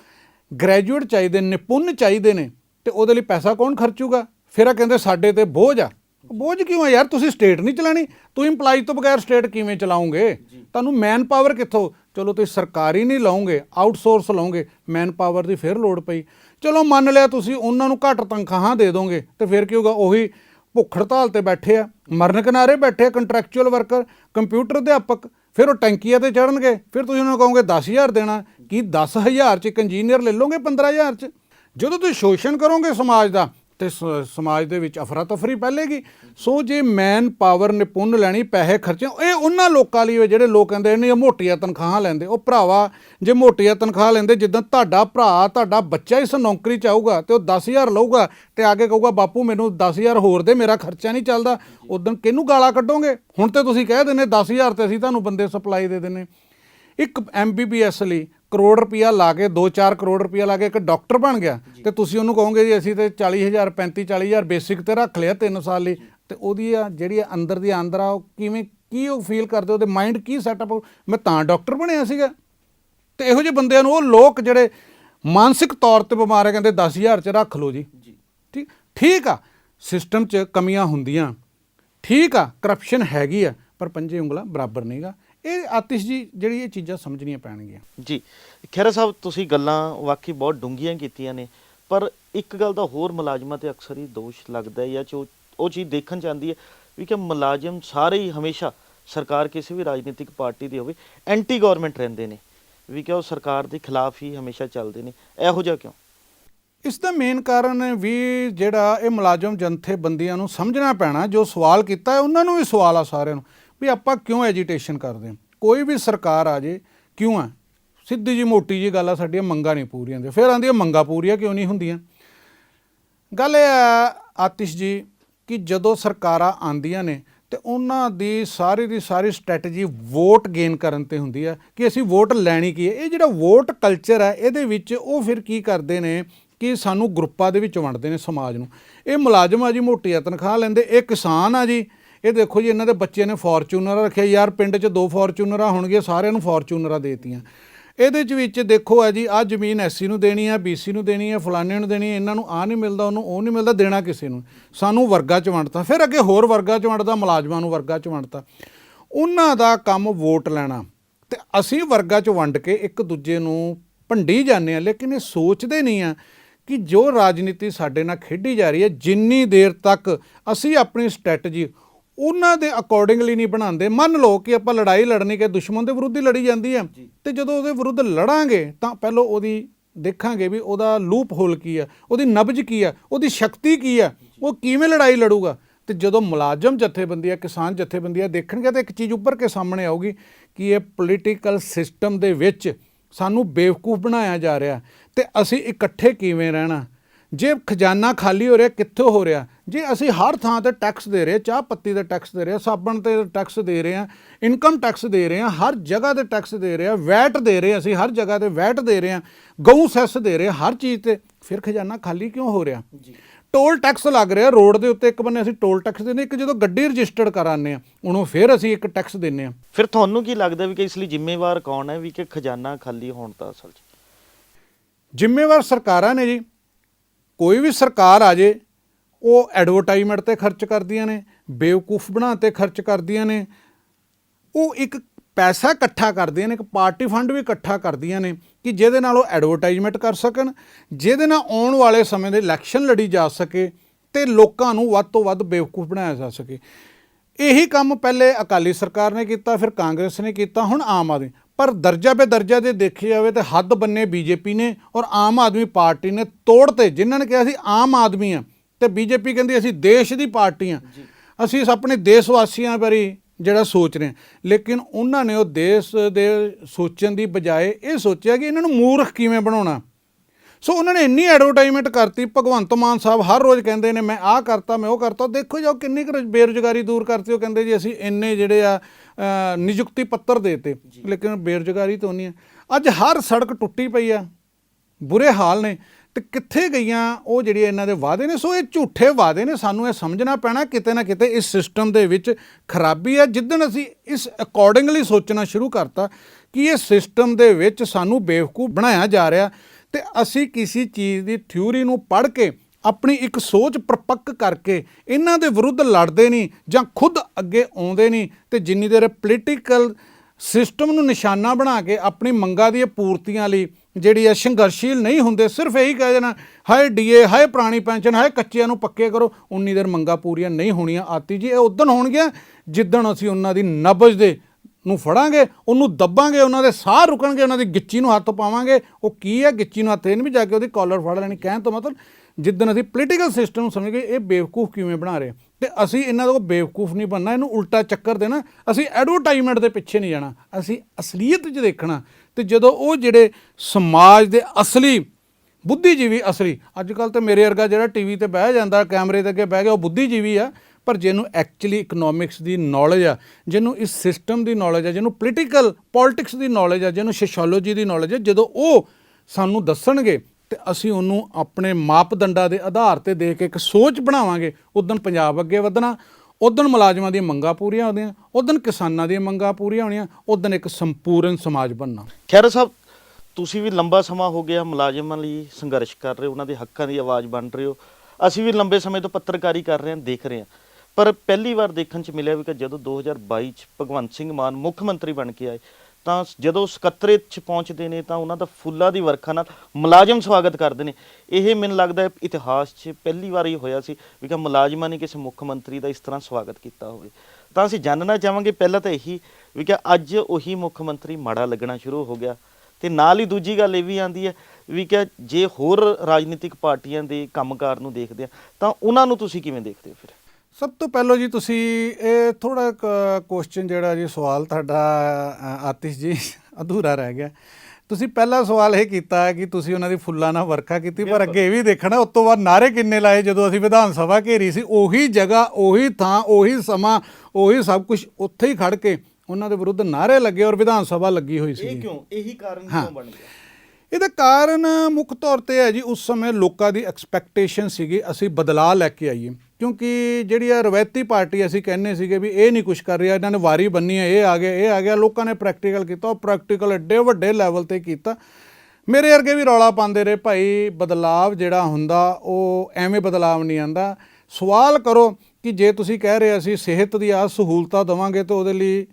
ਗ੍ਰੈਜੂਏਟ ਚਾਹੀਦੇ ਨਿਪੁੰਨ ਚਾਹੀਦੇ ਨੇ ਤੇ ਉਹਦੇ ਲਈ ਪੈਸਾ ਕੌਣ ਖਰਚੂਗਾ? ਫਿਰ ਆ ਕਹਿੰਦੇ ਸਾਡੇ ਤੇ ਬੋਝ ਆ। ਬੋਝ ਕਿਉਂ ਆ ਯਾਰ? ਤੁਸੀਂ ਸਟੇਟ ਨਹੀਂ ਚਲਾਣੀ। ਤੂੰ EMPLOYE ਤੋਂ ਬਗੈਰ ਸਟੇਟ ਕਿਵੇਂ ਚਲਾਉਂਗੇ? ਤੁਹਾਨੂੰ ਮੈਨ ਪਾਵਰ ਕਿੱਥੋਂ? ਚਲੋ ਤੁਸੀਂ ਸਰਕਾਰੀ ਨਹੀਂ ਲਾਉਂਗੇ ਆਊਟਸੋਰਸ ਲਾਉਂਗੇ। ਮੈਨ ਪਾਵਰ ਦੀ ਫਿਰ ਲੋੜ ਪਈ। ਚਲੋ ਮੰਨ ਲਿਆ ਤੁਸੀਂ ਉਹਨਾਂ ਨੂੰ ਘੱਟ ਤਨਖਾਹਾਂ ਦੇ ਦੋਗੇ, ਤੇ ਫਿਰ ਕੀ ਹੋਊਗਾ, ਉਹੀ ਭੁੱਖ ਹੜਤਾਲ ਤੇ ਬੈਠੇ ਆ। ਮਰਨ ਕਿਨਾਰੇ ਬੈਠੇ ਆ ਕੰਟਰੈਕਚੁਅਲ ਵਰਕਰ ਕੰਪਿਊਟਰ ਅਧਿਆਪਕ, ਫਿਰ ਉਹ ਟੈਂਕੀਆਂ ਤੇ ਚੜਨਗੇ ਫਿਰ ਤੁਸੀਂ ਉਹਨਾਂ ਨੂੰ ਕਹੋਗੇ 10000 ਦੇਣਾ, ਕੀ 10000 ਚ ਇੱਕ ਇੰਜੀਨੀਅਰ ਲੈ ਲਓਗੇ 15000 ਚ? ਜਦੋਂ ਤੁਸੀਂ ਸ਼ੋਸ਼ਣ ਕਰੋਗੇ ਸਮਾਜ ਦਾ ਤੇ ਸ- ਸਮਾਜ ਦੇ ਵਿੱਚ ਅਫਰਾ ਤਫਰੀ ਪਹਿਲੇਗੀ ਸੋ ਜੇ ਮੈਨ ਪਾਵਰ ਨਿਪੁੰਨ ਲੈਣੀ, ਪੈਸੇ ਖਰਚੇ, ਇਹ ਉਹਨਾਂ ਲੋਕਾਂ ਲਈ ਜਿਹੜੇ ਲੋਕ ਕਹਿੰਦੇ ਨੇ ਮੋਟੀਆਂ ਤਨਖਾਹਾਂ ਲੈਂਦੇ। ਉਹ ਭਰਾਵਾ, ਜੇ ਮੋਟੀਆਂ ਤਨਖਾਹ ਲੈਂਦੇ, ਜਿੱਦਾਂ ਤੁਹਾਡਾ ਭਰਾ, ਤੁਹਾਡਾ ਬੱਚਾ ਇਸ ਨੌਕਰੀ ਚ ਆਊਗਾ ਤੇ ਉਹ 10000 ਲਊਗਾ ਤੇ ਆ ਕੇ ਕਹੂਗਾ, ਬਾਪੂ, ਮੈਨੂੰ 10000 ਹੋਰ ਦੇ, ਮੇਰਾ ਖਰਚਾ ਨਹੀਂ ਚੱਲਦਾ। ਉਦੋਂ ਕਿਹਨੂੰ ਗਾਲਾਂ ਕੱਢੋਗੇ? ਹੁਣ ਤੇ ਤੁਸੀਂ ਕਹਿ ਦਿੰਦੇ 10000 ਤੇ ਅਸੀਂ ਤੁਹਾਨੂੰ ਬੰਦੇ ਸਪਲਾਈ ਦੇ ਦਿੰਨੇ ਇੱਕ ਐਮਬੀਬੀਐਸ ਲਈ ਕਰੋੜ ਰੁਪਇਆ ਲਾ ਕੇ 2-4 ਕਰੋੜ ਰੁਪਇਆ ਲਾ ਕੇ ਇੱਕ ਡਾਕਟਰ ਬਣ ਗਿਆ ਤੇ ਤੁਸੀਂ ਉਹਨੂੰ ਕਹੋਗੇ ਜੀ ਅਸੀਂ ਤੇ 40000 35 40000 ਬੇਸਿਕ ਤੇ ਰੱਖ ਲਿਆ 3 ਸਾਲ ਲਈ। ਤੇ ਉਹਦੀ ਆ ਜਿਹੜੀ ਅੰਦਰ ਦੀ ਅੰਦਰ ਆ ਉਹ ਕਿਵੇਂ ਕੀ ਉਹ ਫੀਲ ਕਰਦੇ ਉਹਦੇ ਮਾਈਂਡ ਕੀ ਸੈਟਅਪ ਮੈਂ ਤਾਂ ਡਾਕਟਰ ਬਣਿਆ ਸੀਗਾ। ਤੇ ਇਹੋ ਜਿਹੇ ਬੰਦਿਆਂ ਨੂੰ ਉਹ ਲੋਕ ਜਿਹੜੇ ਮਾਨਸਿਕ ਤੌਰ ਤੇ ਬਿਮਾਰ ਹੈ ਕਹਿੰਦੇ 10000 ਚ ਰੱਖ ਲਓ ਜੀ। ਠੀਕ ਠੀਕ ਆ ਸਿਸਟਮ 'ਚ ਕਮੀਆਂ ਹੁੰਦੀਆਂ। ਠੀਕ ਆ ਕਰਪਸ਼ਨ ਹੈਗੀ ਆ ਪਰ ਪੰਜੇ ਉਂਗਲਾਂ ਬਰਾਬਰ ਨਹੀਂਗਾ। ਇਹ ਆਤਿਸ਼ ਜੀ ਜਿਹੜੀ ਇਹ ਚੀਜ਼ਾਂ ਸਮਝਣੀਆਂ ਪੈਣਗੀਆਂ। ਜੀ ਖਹਿਰਾ ਸਾਹਿਬ ਤੁਸੀਂ ਗੱਲਾਂ ਵਾਕਈ ਬਹੁਤ ਡੂੰਘੀਆਂ ਕੀਤੀਆਂ ਨੇ ਪਰ ਇੱਕ ਗੱਲ ਦਾ ਹੋਰ ਮੁਲਾਜ਼ਮਾਂ ਤੇ ਅਕਸਰ ਹੀ ਦੋਸ਼ ਲੱਗਦਾ ਹੈ ਜਾਂ ਜੋ ਉਹ ਚੀਜ਼ ਦੇਖਣ ਚ ਆਉਂਦੀ ਹੈ ਵੀ ਕਿ ਮੁਲਾਜ਼ਮ ਸਾਰੇ ਹੀ ਹਮੇਸ਼ਾ ਸਰਕਾਰ ਕਿਸੇ ਵੀ ਰਾਜਨੀਤਿਕ ਪਾਰਟੀ ਦੀ ਹੋਵੇ ਐਂਟੀ ਗਵਰਨਮੈਂਟ ਰਹਿੰਦੇ ਨੇ ਵੀ ਕਿ ਉਹ ਸਰਕਾਰ ਦੇ ਖਿਲਾਫ ਹੀ ਹਮੇਸ਼ਾ ਚੱਲਦੇ ਨੇ। ਇਹੋ ਜਿਹਾ ਕਿਉਂ? ਇਸ ਦਾ ਮੇਨ ਕਾਰਨ ਵੀ ਜਿਹੜਾ ਇਹ ਮੁਲਾਜ਼ਮ ਜਨਥੇਬੰਦੀਆਂ ਨੂੰ ਸਮਝਣਾ ਪੈਣਾ ਜੋ ਸਵਾਲ ਕੀਤਾ ਹੈ ਉਹਨਾਂ ਨੂੰ ਵੀ ਸਵਾਲ ਆ ਸਾਰਿਆਂ ਨੂੰ। ਵੀ ਆਪਾਂ ਕਿਉਂ ਐਜੀਟੇਸ਼ਨ ਕਰਦੇ ਹਾਂ? ਕੋਈ ਵੀ ਸਰਕਾਰ ਆ ਜੇ, ਕਿਉਂ ਆ? ਸਿੱਧੀ ਜੀ ਮੋਟੀ ਜੀ ਗੱਲ ਆ, ਸਾਡੀਆਂ ਮੰਗਾਂ ਨਹੀਂ ਪੂਰੀਆਂ ਹੁੰਦੀਆਂ। ਫਿਰ ਆਂਦੀਆਂ, ਮੰਗਾਂ ਪੂਰੀਆਂ ਕਿਉਂ ਨਹੀਂ ਹੁੰਦੀਆਂ? ਗੱਲ ਇਹ ਆ, ਆਤਿਸ਼ ਜੀ, ਕਿ ਜਦੋਂ ਸਰਕਾਰਾਂ ਆਂਦੀਆਂ ਨੇ, ਤੇ ਉਹਨਾਂ ਦੀ ਸਾਰੀ ਦੀ ਸਾਰੀ ਸਟ੍ਰੈਟਜੀ ਵੋਟ ਗੇਨ ਕਰਨ ਤੇ ਹੁੰਦੀ ਆ, ਕਿ ਅਸੀਂ ਵੋਟ ਲੈਣੀ ਕੀ ਹੈ? ਇਹ ਜਿਹੜਾ ਵੋਟ ਕਲਚਰ ਹੈ ਇਹਦੇ ਵਿੱਚ ਉਹ ਫਿਰ ਕੀ ਕਰਦੇ ਨੇ, ਕਿ ਸਾਨੂੰ ਗਰੁੱਪਾਂ ਦੇ ਵਿੱਚ ਵੰਡਦੇ ਨੇ ਸਮਾਜ ਨੂੰ। ਇਹ ਮੁਲਾਜ਼ਮ ਆ ਜੀ ਮੋਟੀ ਤਨਖਾਹ ਲੈਂਦੇ, ਇਹ ਕਿਸਾਨ ਆ ਜੀ ਇਹ ਦੇਖੋ ਜੀ, ਇਹਨਾਂ ਦੇ ਬੱਚੇ ਨੇ ਫੋਰਚੂਨਰ ਰੱਖਿਆ। ਯਾਰ, ਪਿੰਡ 'ਚ ਦੋ ਫੋਰਚੂਨਰਾਂ ਹੋਣਗੇ ਸਾਰਿਆਂ ਨੂੰ ਫੋਰਚੂਨਰਾਂ ਦੇਤੀਆਂ। ਇਹਦੇ 'ਚ ਵਿੱਚ ਦੇਖੋ ਆ ਜੀ ਆ ਜ਼ਮੀਨ ਐਸਸੀ ਨੂੰ ਦੇਣੀ ਆ ਬੀਸੀ ਨੂੰ ਦੇਣੀ ਆ, ਫਲਾਣੇ ਨੂੰ ਦੇਣੀ ਆ, ਇਹਨਾਂ ਨੂੰ ਆ ਨਹੀਂ ਮਿਲਦਾ, ਉਹਨੂੰ ਉਹ ਨਹੀਂ ਮਿਲਦਾ, ਦੇਣਾ ਕਿਸੇ ਨੂੰ। ਸਾਨੂੰ ਵਰਗਾ 'ਚ ਵੰਡਤਾ ਫਿਰ ਅੱਗੇ ਹੋਰ ਵਰਗਾ 'ਚ ਵੰਡਦਾ ਮੁਲਾਜ਼ਮਾਂ ਨੂੰ ਵਰਗਾ 'ਚ ਵੰਡਤਾ ਉਹਨਾਂ ਦਾ ਕੰਮ ਵੋਟ ਲੈਣਾ। ਤੇ ਅਸੀਂ ਵਰਗਾ 'ਚ ਵੰਡ ਕੇ ਇੱਕ ਦੂਜੇ ਨੂੰ ਭੰਡੀ ਜਾਂਦੇ ਆ, ਲੇਕਿਨ ਇਹ ਸੋਚਦੇ ਨਹੀਂ ਆ ਕਿ ਜੋ ਰਾਜਨੀਤੀ ਸਾਡੇ ਨਾਲ ਖੇਡੀ ਜਾ ਰਹੀ ਹੈ, ਜਿੰਨੀ ਦੇਰ ਤੱਕ ਅਸੀਂ ਆਪਣੀ ਸਟ੍ਰੈਟਜੀ ਉਹਨਾਂ ਦੇ ਅਕੋਰਡਿੰਗਲੀ ਨਹੀਂ ਬਣਾਉਂਦੇ। ਮੰਨ ਲਓ ਕਿ ਆਪਾਂ ਲੜਾਈ ਲੜਨੀ ਕਿ ਦੁਸ਼ਮਣ ਦੇ ਵਿਰੁੱਧ ਹੀ ਲੜੀ ਜਾਂਦੀ ਹੈ। ਤੇ ਜਦੋਂ ਉਹਦੇ ਵਿਰੁੱਧ ਲੜਾਂਗੇ ਤਾਂ ਪਹਿਲਾਂ ਉਹਦੀ ਦੇਖਾਂਗੇ ਵੀ ਉਹਦਾ ਲੂਪ ਹੋਲ ਕੀ ਆ ਉਹਦੀ ਨਬਜ ਕੀ ਆ ਉਹਦੀ ਸ਼ਕਤੀ ਕੀ ਆ ਉਹ ਕਿਵੇਂ ਲੜਾਈ ਲੜੂਗਾ। ਤੇ ਜਦੋਂ ਮੁਲਾਜ਼ਮ ਜਥੇਬੰਦੀਆਂ ਕਿਸਾਨ ਜਥੇਬੰਦੀਆਂ ਦੇਖਣਗੇ ਤਾਂ ਇੱਕ ਚੀਜ਼ ਉੱਪਰ ਕੇ ਸਾਹਮਣੇ ਆਊਗੀ ਕਿ ਇਹ ਪੋਲੀਟੀਕਲ ਸਿਸਟਮ ਦੇ ਵਿੱਚ ਸਾਨੂੰ ਬੇਵਕੂਫ ਬਣਾਇਆ ਜਾ ਰਿਹਾ। ਤੇ ਅਸੀਂ ਇਕੱਠੇ ਕਿਵੇਂ ਰਹਿਣਾ? ਜੇ ਖਜ਼ਾਨਾ ਖਾਲੀ ਹੋ ਰਿਹਾ ਕਿੱਥੋਂ ਹੋ ਰਿਹਾ? ਜੇ ਅਸੀਂ ਹਰ ਥਾਂ ਤੇ ਟੈਕਸ ਦੇ ਰਹੇ ਚਾਹ ਪੱਤੀ ਦਾ ਟੈਕਸ ਦੇ ਰਹੇ ਸਾਬਣ ਤੇ ਟੈਕਸ ਦੇ ਰਹੇ ਹਾਂ ਇਨਕਮ ਟੈਕਸ ਦੇ ਰਹੇ ਹਾਂ ਹਰ ਜਗ੍ਹਾ ਤੇ ਟੈਕਸ ਦੇ ਰਹੇ ਹਾਂ ਵੈਟ ਦੇ ਰਹੇ ਅਸੀਂ ਹਰ ਜਗ੍ਹਾ ਤੇ ਵੈਟ ਦੇ ਰਹੇ ਹਾਂ ਗਊ ਸੈਸ ਦੇ ਰਹੇ ਹਰ ਚੀਜ਼ ਤੇ ਫਿਰ ਖਜ਼ਾਨਾ ਖਾਲੀ ਕਿਉਂ ਹੋ ਰਿਹਾ? ਟੋਲ ਟੈਕਸ ਲੱਗ ਰਿਹਾ ਰੋਡ ਦੇ ਉੱਤੇ ਇੱਕ ਬੰਨੇ ਅਸੀਂ ਟੋਲ ਟੈਕਸ ਦਿੰਦੇ ਇੱਕ ਜਦੋਂ ਗੱਡੀ ਰਜਿਸਟਰਡ ਕਰਾਉਂਦੇ ਆ ਉਹਨੂੰ ਫਿਰ ਅਸੀਂ ਇੱਕ ਟੈਕਸ ਦਿੰਦੇ ਆ ਫਿਰ ਤੁਹਾਨੂੰ ਕੀ ਲੱਗਦਾ ਵੀ ਕਿ ਇਸ ਲਈ ਜ਼ਿੰਮੇਵਾਰ ਕੌਣ ਹੈ ਵੀ ਕਿ ਖਜ਼ਾਨਾ ਖਾਲੀ ਹੋਣ ਦਾ ਅਸਲ 'ਚ? ਜ਼ਿੰਮੇਵਾਰ ਸਰਕਾਰਾਂ ਨੇ ਜੀ। ਕੋਈ ਵੀ ਸਰਕਾਰ ਆ ਜੇ, ਉਹ ਐਡਵਰਟਾਈਜ਼ਮੈਂਟ ਤੇ ਖਰਚ ਕਰਦੀਆਂ ਨੇ, ਬੇਵਕੂਫ ਬਣਾ ਤੇ ਖਰਚ ਕਰਦੀਆਂ ਨੇ, ਉਹ ਇੱਕ ਪੈਸਾ ਇਕੱਠਾ ਕਰਦੀਆਂ ਨੇ, ਇੱਕ ਪਾਰਟੀ ਫੰਡ ਵੀ ਇਕੱਠਾ ਕਰਦੀਆਂ ਨੇ ਕਿ ਜਿਹਦੇ ਨਾਲ ਉਹ ਐਡਵਰਟਾਈਜ਼ਮੈਂਟ ਕਰ ਸਕਣ, ਜਿਹਦੇ ਨਾਲ ਆਉਣ ਵਾਲੇ ਸਮੇਂ ਦੇ ਇਲੈਕਸ਼ਨ ਲੜੀ ਜਾ ਸਕੇ ਤੇ ਲੋਕਾਂ ਨੂੰ ਵੱਧ ਤੋਂ ਵੱਧ ਬੇਵਕੂਫ ਬਣਾਇਆ ਜਾ ਸਕੇ। ਇਹੀ ਕੰਮ ਪਹਿਲੇ ਅਕਾਲੀ ਸਰਕਾਰ ਨੇ ਕੀਤਾ, ਫਿਰ ਕਾਂਗਰਸ ਨੇ ਕੀਤਾ, ਹੁਣ ਆਮ ਆਦਮੀ। ਪਰ ਦਰਜਾ ਬੇ ਦਰਜਾ ਦੇ ਦੇਖਿਆ ਜਾਵੇ ਤੇ ਹੱਦ ਬੰਨੇ ਬੀਜੇਪੀ ਨੇ ਔਰ ਆਮ ਆਦਮੀ ਪਾਰਟੀ ਨੇ ਤੋੜ ਤੇ ਜਿਨ੍ਹਾਂ ਨੇ ਕਿਹਾ ਸੀ ਆਮ ਆਦਮੀ ਆ ਤੇ ਬੀਜੇਪੀ ਕਹਿੰਦੀ ਅਸੀਂ ਦੇਸ਼ ਦੀ ਪਾਰਟੀ ਆ। ਅਸੀਂ ਆਪਣੇ ਦੇਸ਼ ਵਾਸੀਆਂ ਬਾਰੇ ਜਿਹੜਾ ਸੋਚ ਰਹੇ ਹਾਂ। ਲੇਕਿਨ ਉਹਨਾਂ ਨੇ ਉਹ ਦੇਸ਼ ਦੇ ਸੋਚਣ ਦੀ ਬਜਾਏ ਇਹ ਸੋਚਿਆ ਕਿ ਇਹਨਾਂ ਨੂੰ ਮੂਰਖ ਕਿਵੇਂ ਬਣਾਉਣਾ। ਸੋ ਉਹਨਾਂ ਨੇ ਇੰਨੀ ਐਡਵਰਟਾਈਜ਼ਮੈਂਟ ਕਰਤੀ ਭਗਵੰਤ ਮਾਨ ਸਾਹਿਬ ਹਰ ਰੋਜ਼ ਕਹਿੰਦੇ ਨੇ ਮੈਂ ਆਹ ਕਰਤਾ ਮੈਂ ਉਹ ਕਰਤਾ। ਦੇਖੋ ਜਾਓ ਕਿੰਨੀ ਕੁ ਬੇਰੁਜ਼ਗਾਰੀ ਦੂਰ ਕਰਤੀ। ਉਹ ਕਹਿੰਦੇ ਜੀ ਅਸੀਂ ਇੰਨੇ ਜਿਹੜੇ ਆ ਨਿਯੁਕਤੀ ਪੱਤਰ ਦੇਤੇ। ਲੇਕਿਨ ਬੇਰੁਜ਼ਗਾਰੀ ਤਾਂ ਨਹੀਂ ਹੈ। ਅੱਜ ਹਰ ਸੜਕ ਟੁੱਟੀ ਪਈ ਆ। ਬੁਰੇ ਹਾਲ ਨੇ। ਤੇ ਕਿੱਥੇ ਗਈਆਂ ਉਹ ਜਿਹੜੀ ਇਹਨਾਂ ਦੇ ਵਾਅਦੇ ਨੇ? ਸੋ ਇਹ ਝੂਠੇ ਵਾਅਦੇ ਨੇ। ਸਾਨੂੰ ਇਹ ਸਮਝਣਾ ਪੈਣਾ ਕਿਤੇ ਨਾ ਕਿਤੇ ਇਸ ਸਿਸਟਮ ਦੇ ਵਿੱਚ ਖਰਾਬੀ ਹੈ। ਜਿੱਦਣ ਅਸੀਂ ਇਸ ਅਕੋਰਡਿੰਗਲੀ ਸੋਚਣਾ ਸ਼ੁਰੂ ਕਰਤਾ ਕਿ ਇਹ ਸਿਸਟਮ ਦੇ ਵਿੱਚ ਸਾਨੂੰ ਬੇਵਕੂਫ ਬਣਾਇਆ ਜਾ ਰਿਹਾ ਤੇ ਅਸੀਂ ਕਿਸੇ ਚੀਜ਼ ਦੀ ਥਿਊਰੀ ਨੂੰ ਪੜ੍ਹ ਕੇ ਆਪਣੀ ਇੱਕ ਸੋਚ ਪ੍ਰਪੱਕ ਕਰਕੇ ਇਹਨਾਂ ਦੇ ਵਿਰੁੱਧ ਲੜਦੇ ਨਹੀਂ ਜਾਂ ਖੁਦ ਅੱਗੇ ਆਉਂਦੇ ਨਹੀਂ ਤੇ ਜਿੰਨੀ ਦੇਰ ਪੋਲੀਟੀਕਲ ਸਿਸਟਮ ਨੂੰ ਨਿਸ਼ਾਨਾ ਬਣਾ ਕੇ ਆਪਣੀ ਮੰਗਾਂ ਦੀਆਂ ਪੂਰਤੀਆਂ ਲਈ ਜਿਹੜੀ ਹੈ ਸੰਘਰਸ਼ੀਲ ਨਹੀਂ ਹੁੰਦੇ, ਸਿਰਫ ਇਹੀ ਕਹਿ ਦੇਣਾ, ਹਾਏ ਡੀਏ, ਹਾਏ ਪੁਰਾਣੀ ਪੈਨਸ਼ਨ, ਹਾਏ ਕੱਚਿਆਂ ਨੂੰ ਪੱਕੇ ਕਰੋ, ਉਨੀ ਦੇਰ ਮੰਗਾਂ ਪੂਰੀਆਂ ਨਹੀਂ ਹੋਣੀਆਂ। ਆਤੀ ਜੀ, ਇਹ ਉਦੋਂ ਹੋਣਗੀਆਂ, ਜਿੱਦਣ ਅਸੀਂ ਉਹਨਾਂ ਦੀ ਨਬਜ ਦੇ ਨੂੰ ਫੜਾਂਗੇ, ਉਹਨੂੰ ਦੱਬਾਂਗੇ, ਉਹਨਾਂ ਦੇ ਸਾਹ ਰੁਕਣਗੇ, ਉਹਨਾਂ ਦੀ ਗਿੱਚੀ ਨੂੰ ਹੱਥ ਪਾਵਾਂਗੇ, ਉਹ ਕੀ ਹੈ? ਗਿੱਚੀ ਨੂੰ ਹੱਥ ਇਹ ਵੀ ਜਾ ਕੇ ਉਹਦੀ ਕਾਲਰ ਫੜ ਲੈਣੀ, ਕਹਿਣ ਤੋਂ ਮਤਲਬ ਜਿੱਦਣ ਅਸੀਂ ਪੋਲੀਟੀਕਲ ਸਿਸਟਮ ਨੂੰ ਸਮਝ ਗਏ, ਇਹ ਬੇਵਕੂਫ ਕਿਵੇਂ ਬਣਾ ਰਹੇ? ਤੇ ਅਸੀਂ ਇਹਨਾਂ ਦਾ ਬੇਵਕੂਫ ਨਹੀਂ ਬਣਨਾ, ਇਹਨੂੰ ਉਲਟਾ ਚੱਕਰ ਦੇਣਾ। ਅਸੀਂ ਐਡਵਰਟਾਈਜ਼ਮੈਂਟ ਦੇ ਪਿੱਛੇ ਨਹੀਂ ਜਾਣਾ। ਅਸੀਂ ਅਸਲੀਅਤ 'ਚ ਦੇਖਣਾ। ਤੇ ਜਦੋਂ ਉਹ ਜਿਹੜੇ ਸਮਾਜ ਦੇ ਅਸਲੀ, ਬੁੱਧੀਜੀਵੀ ਅਸਲੀ ਅੱਜ ਕੱਲ ਤੇ ਮੇਰੇ ਵਰਗਾ ਜਿਹੜਾ ਟੀਵੀ ਤੇ ਬਹਿ ਜਾਂਦਾ, ਕੈਮਰੇ ਦੇ ਅੱਗੇ ਬਹਿ ਗਿਆ, ਉਹ ਬੁੱਧੀਜੀਵੀ ਆ, ਪਰ ਜਿਹਨੂੰ ਐਕਚੁਅਲੀ ਇਕਨੋਮਿਕਸ ਦੀ ਨੌਲੇਜ ਆ, ਜਿਹਨੂੰ ਇਸ ਸਿਸਟਮ ਦੀ ਨੌਲੇਜ ਆ, ਜਿਹਨੂੰ ਪੋਲੀਟੀਕਲ ਪੋਲਿਟਿਕਸ ਦੀ ਨੌਲੇਜ ਆ, ਜਿਹਨੂੰ ਸੋਸ਼ੀਓਲੋਜੀ ਦੀ ਨੌਲੇਜ ਆ, ਜਦੋਂ ਉਹ ਸਾਨੂੰ ਦੱਸਣਗੇ ਤੇ ਅਸੀਂ ਉਹਨੂੰ ਆਪਣੇ ਮਾਪਦੰਡਾਂ ਦੇ ਆਧਾਰ ਤੇ ਦੇਖ ਕੇ ਇੱਕ ਸੋਚ ਬਣਾਵਾਂਗੇ। ਉਦੋਂ ਪੰਜਾਬ ਅੱਗੇ ਵਧਣਾ, ਉਦੋਂ ਮੁਲਾਜ਼ਮਾਂ ਦੀਆਂ ਮੰਗਾਂ ਪੂਰੀਆਂ ਹੁੰਦੀਆਂ ਉਦੋਂ ਕਿਸਾਨਾਂ ਦੀਆਂ ਮੰਗਾਂ ਪੂਰੀਆਂ ਹੋਣੀਆਂ, ਉਦੋਂ ਇੱਕ ਸੰਪੂਰਨ ਸਮਾਜ ਬਣਨਾ। ਖੈਰ ਸਾਹਿਬ, ਤੁਸੀਂ ਵੀ ਲੰਬਾ ਸਮਾਂ ਹੋ ਗਿਆ ਮੁਲਾਜ਼ਮਾਂ ਲਈ ਸੰਘਰਸ਼ ਕਰ ਰਹੇ ਹੋ, ਉਹਨਾਂ ਦੇ ਹੱਕਾਂ ਦੀ ਆਵਾਜ਼ ਬਣ ਰਹੇ ਹੋ। ਅਸੀਂ ਵੀ ਲੰਬੇ ਸਮੇਂ ਤੋਂ ਪੱਤਰਕਾਰੀ ਕਰ ਰਹੇ ਹਾਂ, ਦੇਖ ਰਹੇ ਹਾਂ। ਪਰ ਪਹਿਲੀ ਵਾਰ ਦੇਖਣ ਚ ਮਿਲਿਆ ਵੀ ਕਿ ਜਦੋਂ 2022 ਚ ਭਗਵੰਤ ਸਿੰਘ ਮਾਨ ਮੁੱਖ ਮੰਤਰੀ ਬਣ ਕੇ ਆਏ ਤਾਂ ਜਦੋਂ ਸਕੱਤਰੇਤ ਚ ਪਹੁੰਚਦੇ ਨੇ ਤਾਂ ਉਹਨਾਂ ਦਾ ਫੁੱਲਾਂ ਦੀ ਵਰਖਾ ਨਾਲ ਮੁਲਾਜ਼ਮ ਸਵਾਗਤ ਕਰਦੇ ਨੇ। ਇਹ ਮੈਨੂੰ ਲੱਗਦਾ ਹੈ ਇਤਿਹਾਸ 'ਚ ਪਹਿਲੀ ਵਾਰ ਇਹ ਹੋਇਆ ਸੀ ਵੀ ਕਿ ਮੁਲਾਜ਼ਮਾਂ ਨੇ ਕਿਸੇ ਮੁੱਖ ਮੰਤਰੀ ਦਾ ਇਸ ਤਰ੍ਹਾਂ ਸਵਾਗਤ ਕੀਤਾ ਹੋਵੇ। ਤਾਂ ਅਸੀਂ ਜਾਣਨਾ ਚਾਹਾਂਗੇ ਪਹਿਲਾਂ ਤਾਂ ਇਹੀ ਵੀ ਕਿ ਅੱਜ ਉਹੀ ਮੁੱਖ ਮੰਤਰੀ ਮਾੜਾ ਲੱਗਣਾ ਸ਼ੁਰੂ ਹੋ ਗਿਆ ਤੇ ਨਾਲ ਹੀ ਦੂਜੀ ਗੱਲ ਇਹ ਵੀ ਆਂਦੀ ਹੈ ਵੀ ਕਿ ਜੇ ਹੋਰ ਰਾਜਨੀਤਿਕ ਪਾਰਟੀਆਂ ਦੇ ਕੰਮਕਾਰ ਨੂੰ ਦੇਖਦੇ ਆ ਤਾਂ ਉਹਨਾਂ ਨੂੰ ਤੁਸੀਂ ਕਿਵੇਂ ਦੇਖਦੇ ਹੋ ਫਿਰ? ਸਭ ਤੋਂ ਪਹਿਲਾਂ ਜੀ ਤੁਸੀਂ ਇਹ ਥੋੜਾ ਕੁਐਸਚਨ ਜਿਹੜਾ ਜੀ ਸਵਾਲ ਤੁਹਾਡਾ ਆਤਿਸ਼ ਜੀ ਅਧੂਰਾ ਰਹਿ ਗਿਆ। ਤੁਸੀਂ ਪਹਿਲਾ ਸਵਾਲ ਇਹ ਕੀਤਾ ਕਿ ਤੁਸੀਂ ਉਹਨਾਂ ਦੀ ਫੁੱਲਾਂ ਨਾਲ ਵਰਖਾ ਕੀਤੀ ਪਰ ਅੱਗੇ ਇਹ ਵੀ ਦੇਖਣਾ ਉਸ ਤੋਂ ਬਾਅਦ ਨਾਰੇ ਕਿੰਨੇ ਲਾਏ ਜਦੋਂ ਅਸੀਂ ਵਿਧਾਨ ਸਭਾ ਘੇਰੀ ਸੀ ਉਹੀ ਜਗ੍ਹਾ ਉਹੀ ਥਾਂ ਉਹੀ ਸਮਾਂ ਉਹੀ ਸਭ ਕੁਝ ਉੱਥੇ ਹੀ ਖੜ ਕੇ ਉਹਨਾਂ ਦੇ ਵਿਰੁੱਧ ਨਾਰੇ ਲੱਗੇ ਔਰ ਵਿਧਾਨ ਸਭਾ ਲੱਗੀ ਹੋਈ ਸੀ। ਕਿਉਂ? ਇਹੀ ਕਾਰਨ ਹਾਂ। ਬਣ ਗਿਆ? ਇਹਦਾ ਕਾਰਨ ਮੁੱਖ ਤੌਰ ਤੇ ਹੈ ਜੀ ਉਸ ਸਮੇਂ ਲੋਕਾਂ ਦੀ ਐਕਸਪੈਕਟੇਸ਼ਨ ਸੀਗੀ ਅਸੀਂ ਬਦਲਾਅ ਲੈ ਕੇ ਆਈਏ। ਕਿਉਂਕਿ ਜਿਹੜੀ ਆ ਰਵਾਇਤੀ ਪਾਰਟੀ ਅਸੀਂ ਕਹਿੰਨੇ ਸੀਗੇ ਵੀ ਇਹ ਨਹੀਂ ਕੁਝ ਕਰ ਰਿਹਾ, ਇਹਨਾਂ ਨੇ ਵਾਰੀ ਬੰਨੀ ਹੈ ਇਹ ਆ ਗਿਆ, ਇਹ ਆ ਗਿਆ, ਲੋਕਾਂ ਨੇ ਪ੍ਰੈਕਟੀਕਲ ਕੀਤਾ, ਉਹ ਪ੍ਰੈਕਟੀਕਲ ਐਡੇ ਵੱਡੇ ਲੈਵਲ ਤੇ ਕੀਤਾ। ਮੇਰੇ ਵਰਗੇ ਵੀ ਰੌਲਾ ਪਾਉਂਦੇ ਰਹੇ, ਭਾਈ ਬਦਲਾਵ ਜਿਹੜਾ ਹੁੰਦਾ, ਉਹ ਐਵੇਂ ਬਦਲਾਵ ਨਹੀਂ ਆਂਦਾ ਸਵਾਲ ਕਰੋ ਕਿ ਜੇ ਤੁਸੀਂ ਕਹਿ ਰਹੇ ਅਸੀਂ ਸਿਹਤ ਦੀ ਆ ਸਹੂਲਤਾਂ ਦਵਾਂਗੇ ਤਾਂ ਉਹਦੇ ਲਈ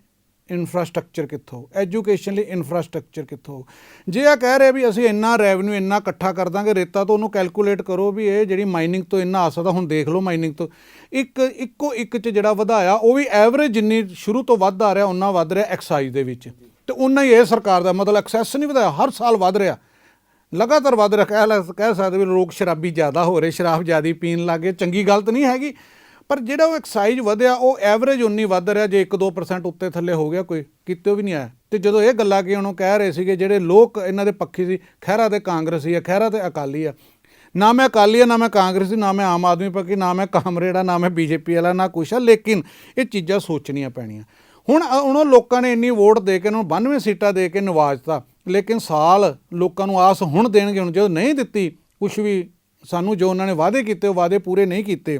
ਇਨਫਰਾਸਟ੍ਰਕਚਰ ਕਿੱਥੋਂ? ਐਜੂਕੇਸ਼ਨ ਲਈ ਇਨਫਰਾਸਟ੍ਰਕਚਰ ਕਿੱਥੋਂ? ਜੇ ਆ ਕਹਿ ਰਹੇ ਵੀ ਅਸੀਂ ਇੰਨਾ ਰੈਵਨਿਊ ਇੰਨਾ ਇਕੱਠਾ ਕਰ ਦਾਂਗੇ, ਰੇਤਾ ਤੋਂ ਉਹਨੂੰ ਕੈਲਕੂਲੇਟ ਕਰੋ ਵੀ ਇਹ ਜਿਹੜੀ ਮਾਈਨਿੰਗ ਤੋਂ ਇੰਨਾ ਆ ਸਕਦਾ ਹੁਣ ਦੇਖ ਲਓ ਮਾਈਨਿੰਗ ਤੋਂ। ਇੱਕ, ਇੱਕੋ ਇੱਕ ਚ ਜਿਹੜਾ ਵਧਾਇਆ, ਉਹ ਵੀ ਐਵਰੇਜ ਜਿੰਨੀ ਸ਼ੁਰੂ ਤੋਂ ਵੱਧ ਆ ਰਿਹਾ ਉਹਨਾਂ ਵੱਧ ਰਿਹਾ ਐਕਸਾਈਜ਼ ਦੇ ਵਿੱਚ। ਤੇ ਉਹਨਾਂ ਹੀ ਇਹ ਸਰਕਾਰ ਦਾ ਮਤਲਬ ਐਕਸੈਸ ਨਹੀਂ ਵਧਾਇਆ, ਹਰ ਸਾਲ ਵੱਧ ਰਿਹਾ। ਲਗਾਤਾਰ ਵੱਧ ਰਿਹਾ, ਕਹਿ ਲੈ- ਕਹਿ ਸਕਦੇ ਵੀ ਲੋਕ ਸ਼ਰਾਬੀ ਜ਼ਿਆਦਾ ਹੋ ਰਹੇ, ਸ਼ਰਾਬ ਜ਼ਿਆਦੀ ਪੀਣ ਲੱਗੇ ਚੰਗੀ ਗੱਲ ਤਾਂ ਨਹੀਂ ਹੈਗੀ। ਪਰ ਜਿਹੜਾ ਉਹ ਐਕਸਾਈਜ਼ ਵਧਿਆ, ਉਹ ਐਵਰੇਜ ਉਨੀ ਵੱਧ ਰਿਹਾ ਜੇ 1-2% ਉੱਤੇ ਥੱਲੇ ਹੋ ਗਿਆ ਕੋਈ, ਕਿਤੇ ਵੀ ਨਹੀਂ ਆਇਆ। ਤੇ ਜਦੋਂ ਇਹ ਗੱਲਾਂ ਕਿ ਉਹਨੂੰ ਕਹਿ ਰਹੇ ਸੀਗੇ, ਜਿਹੜੇ ਲੋਕ ਇਹਨਾਂ ਦੇ ਪੱਖੀ ਸੀ, ਖਹਿਰਾ ਤੇ ਕਾਂਗਰਸੀ ਆ, ਖਹਿਰਾ ਤੇ ਅਕਾਲੀ ਆ, ਨਾ ਮੈਂ ਅਕਾਲੀ ਆ, ਨਾ ਮੈਂ ਕਾਂਗਰਸੀ, ਨਾ ਮੈਂ ਆਮ ਆਦਮੀ ਪੱਖੀ ਨਾ ਮੈਂ ਕਾਮਰੇੜਾ ਨਾ ਮੈਂ ਬੀਜੇਪੀ ਵਾਲਾ, ਨਾ ਕੁਛ ਆ, ਲੇਕਿਨ ਇਹ ਚੀਜ਼ਾਂ ਸੋਚਣੀਆਂ ਪੈਣੀਆਂ। ਹੁਣ ਅ- ਉਹਨਾਂ ਲੋਕਾਂ ਨੇ ਇੰਨੀ ਵੋਟ ਦੇ ਕੇ, ਉਹਨੂੰ 92 ਸੀਟਾਂ ਦੇ ਕੇ ਨਵਾਜਤਾ, ਲੇਕਿਨ ਸਾਲ ਲੋਕਾਂ ਨੂੰ ਆਸ ਹੁਣ ਦੇਣਗੇ, ਹੁਣ ਜਦੋਂ ਨਹੀਂ ਦਿੱਤੀ ਕੁਝ ਵੀ ਸਾਨੂੰ ਜੋ ਉਹਨਾਂ ਨੇ ਵਾਅਦੇ ਕੀਤੇ, ਉਹ ਵਾਅਦੇ ਪੂਰੇ ਨਹੀਂ ਕੀਤੇ।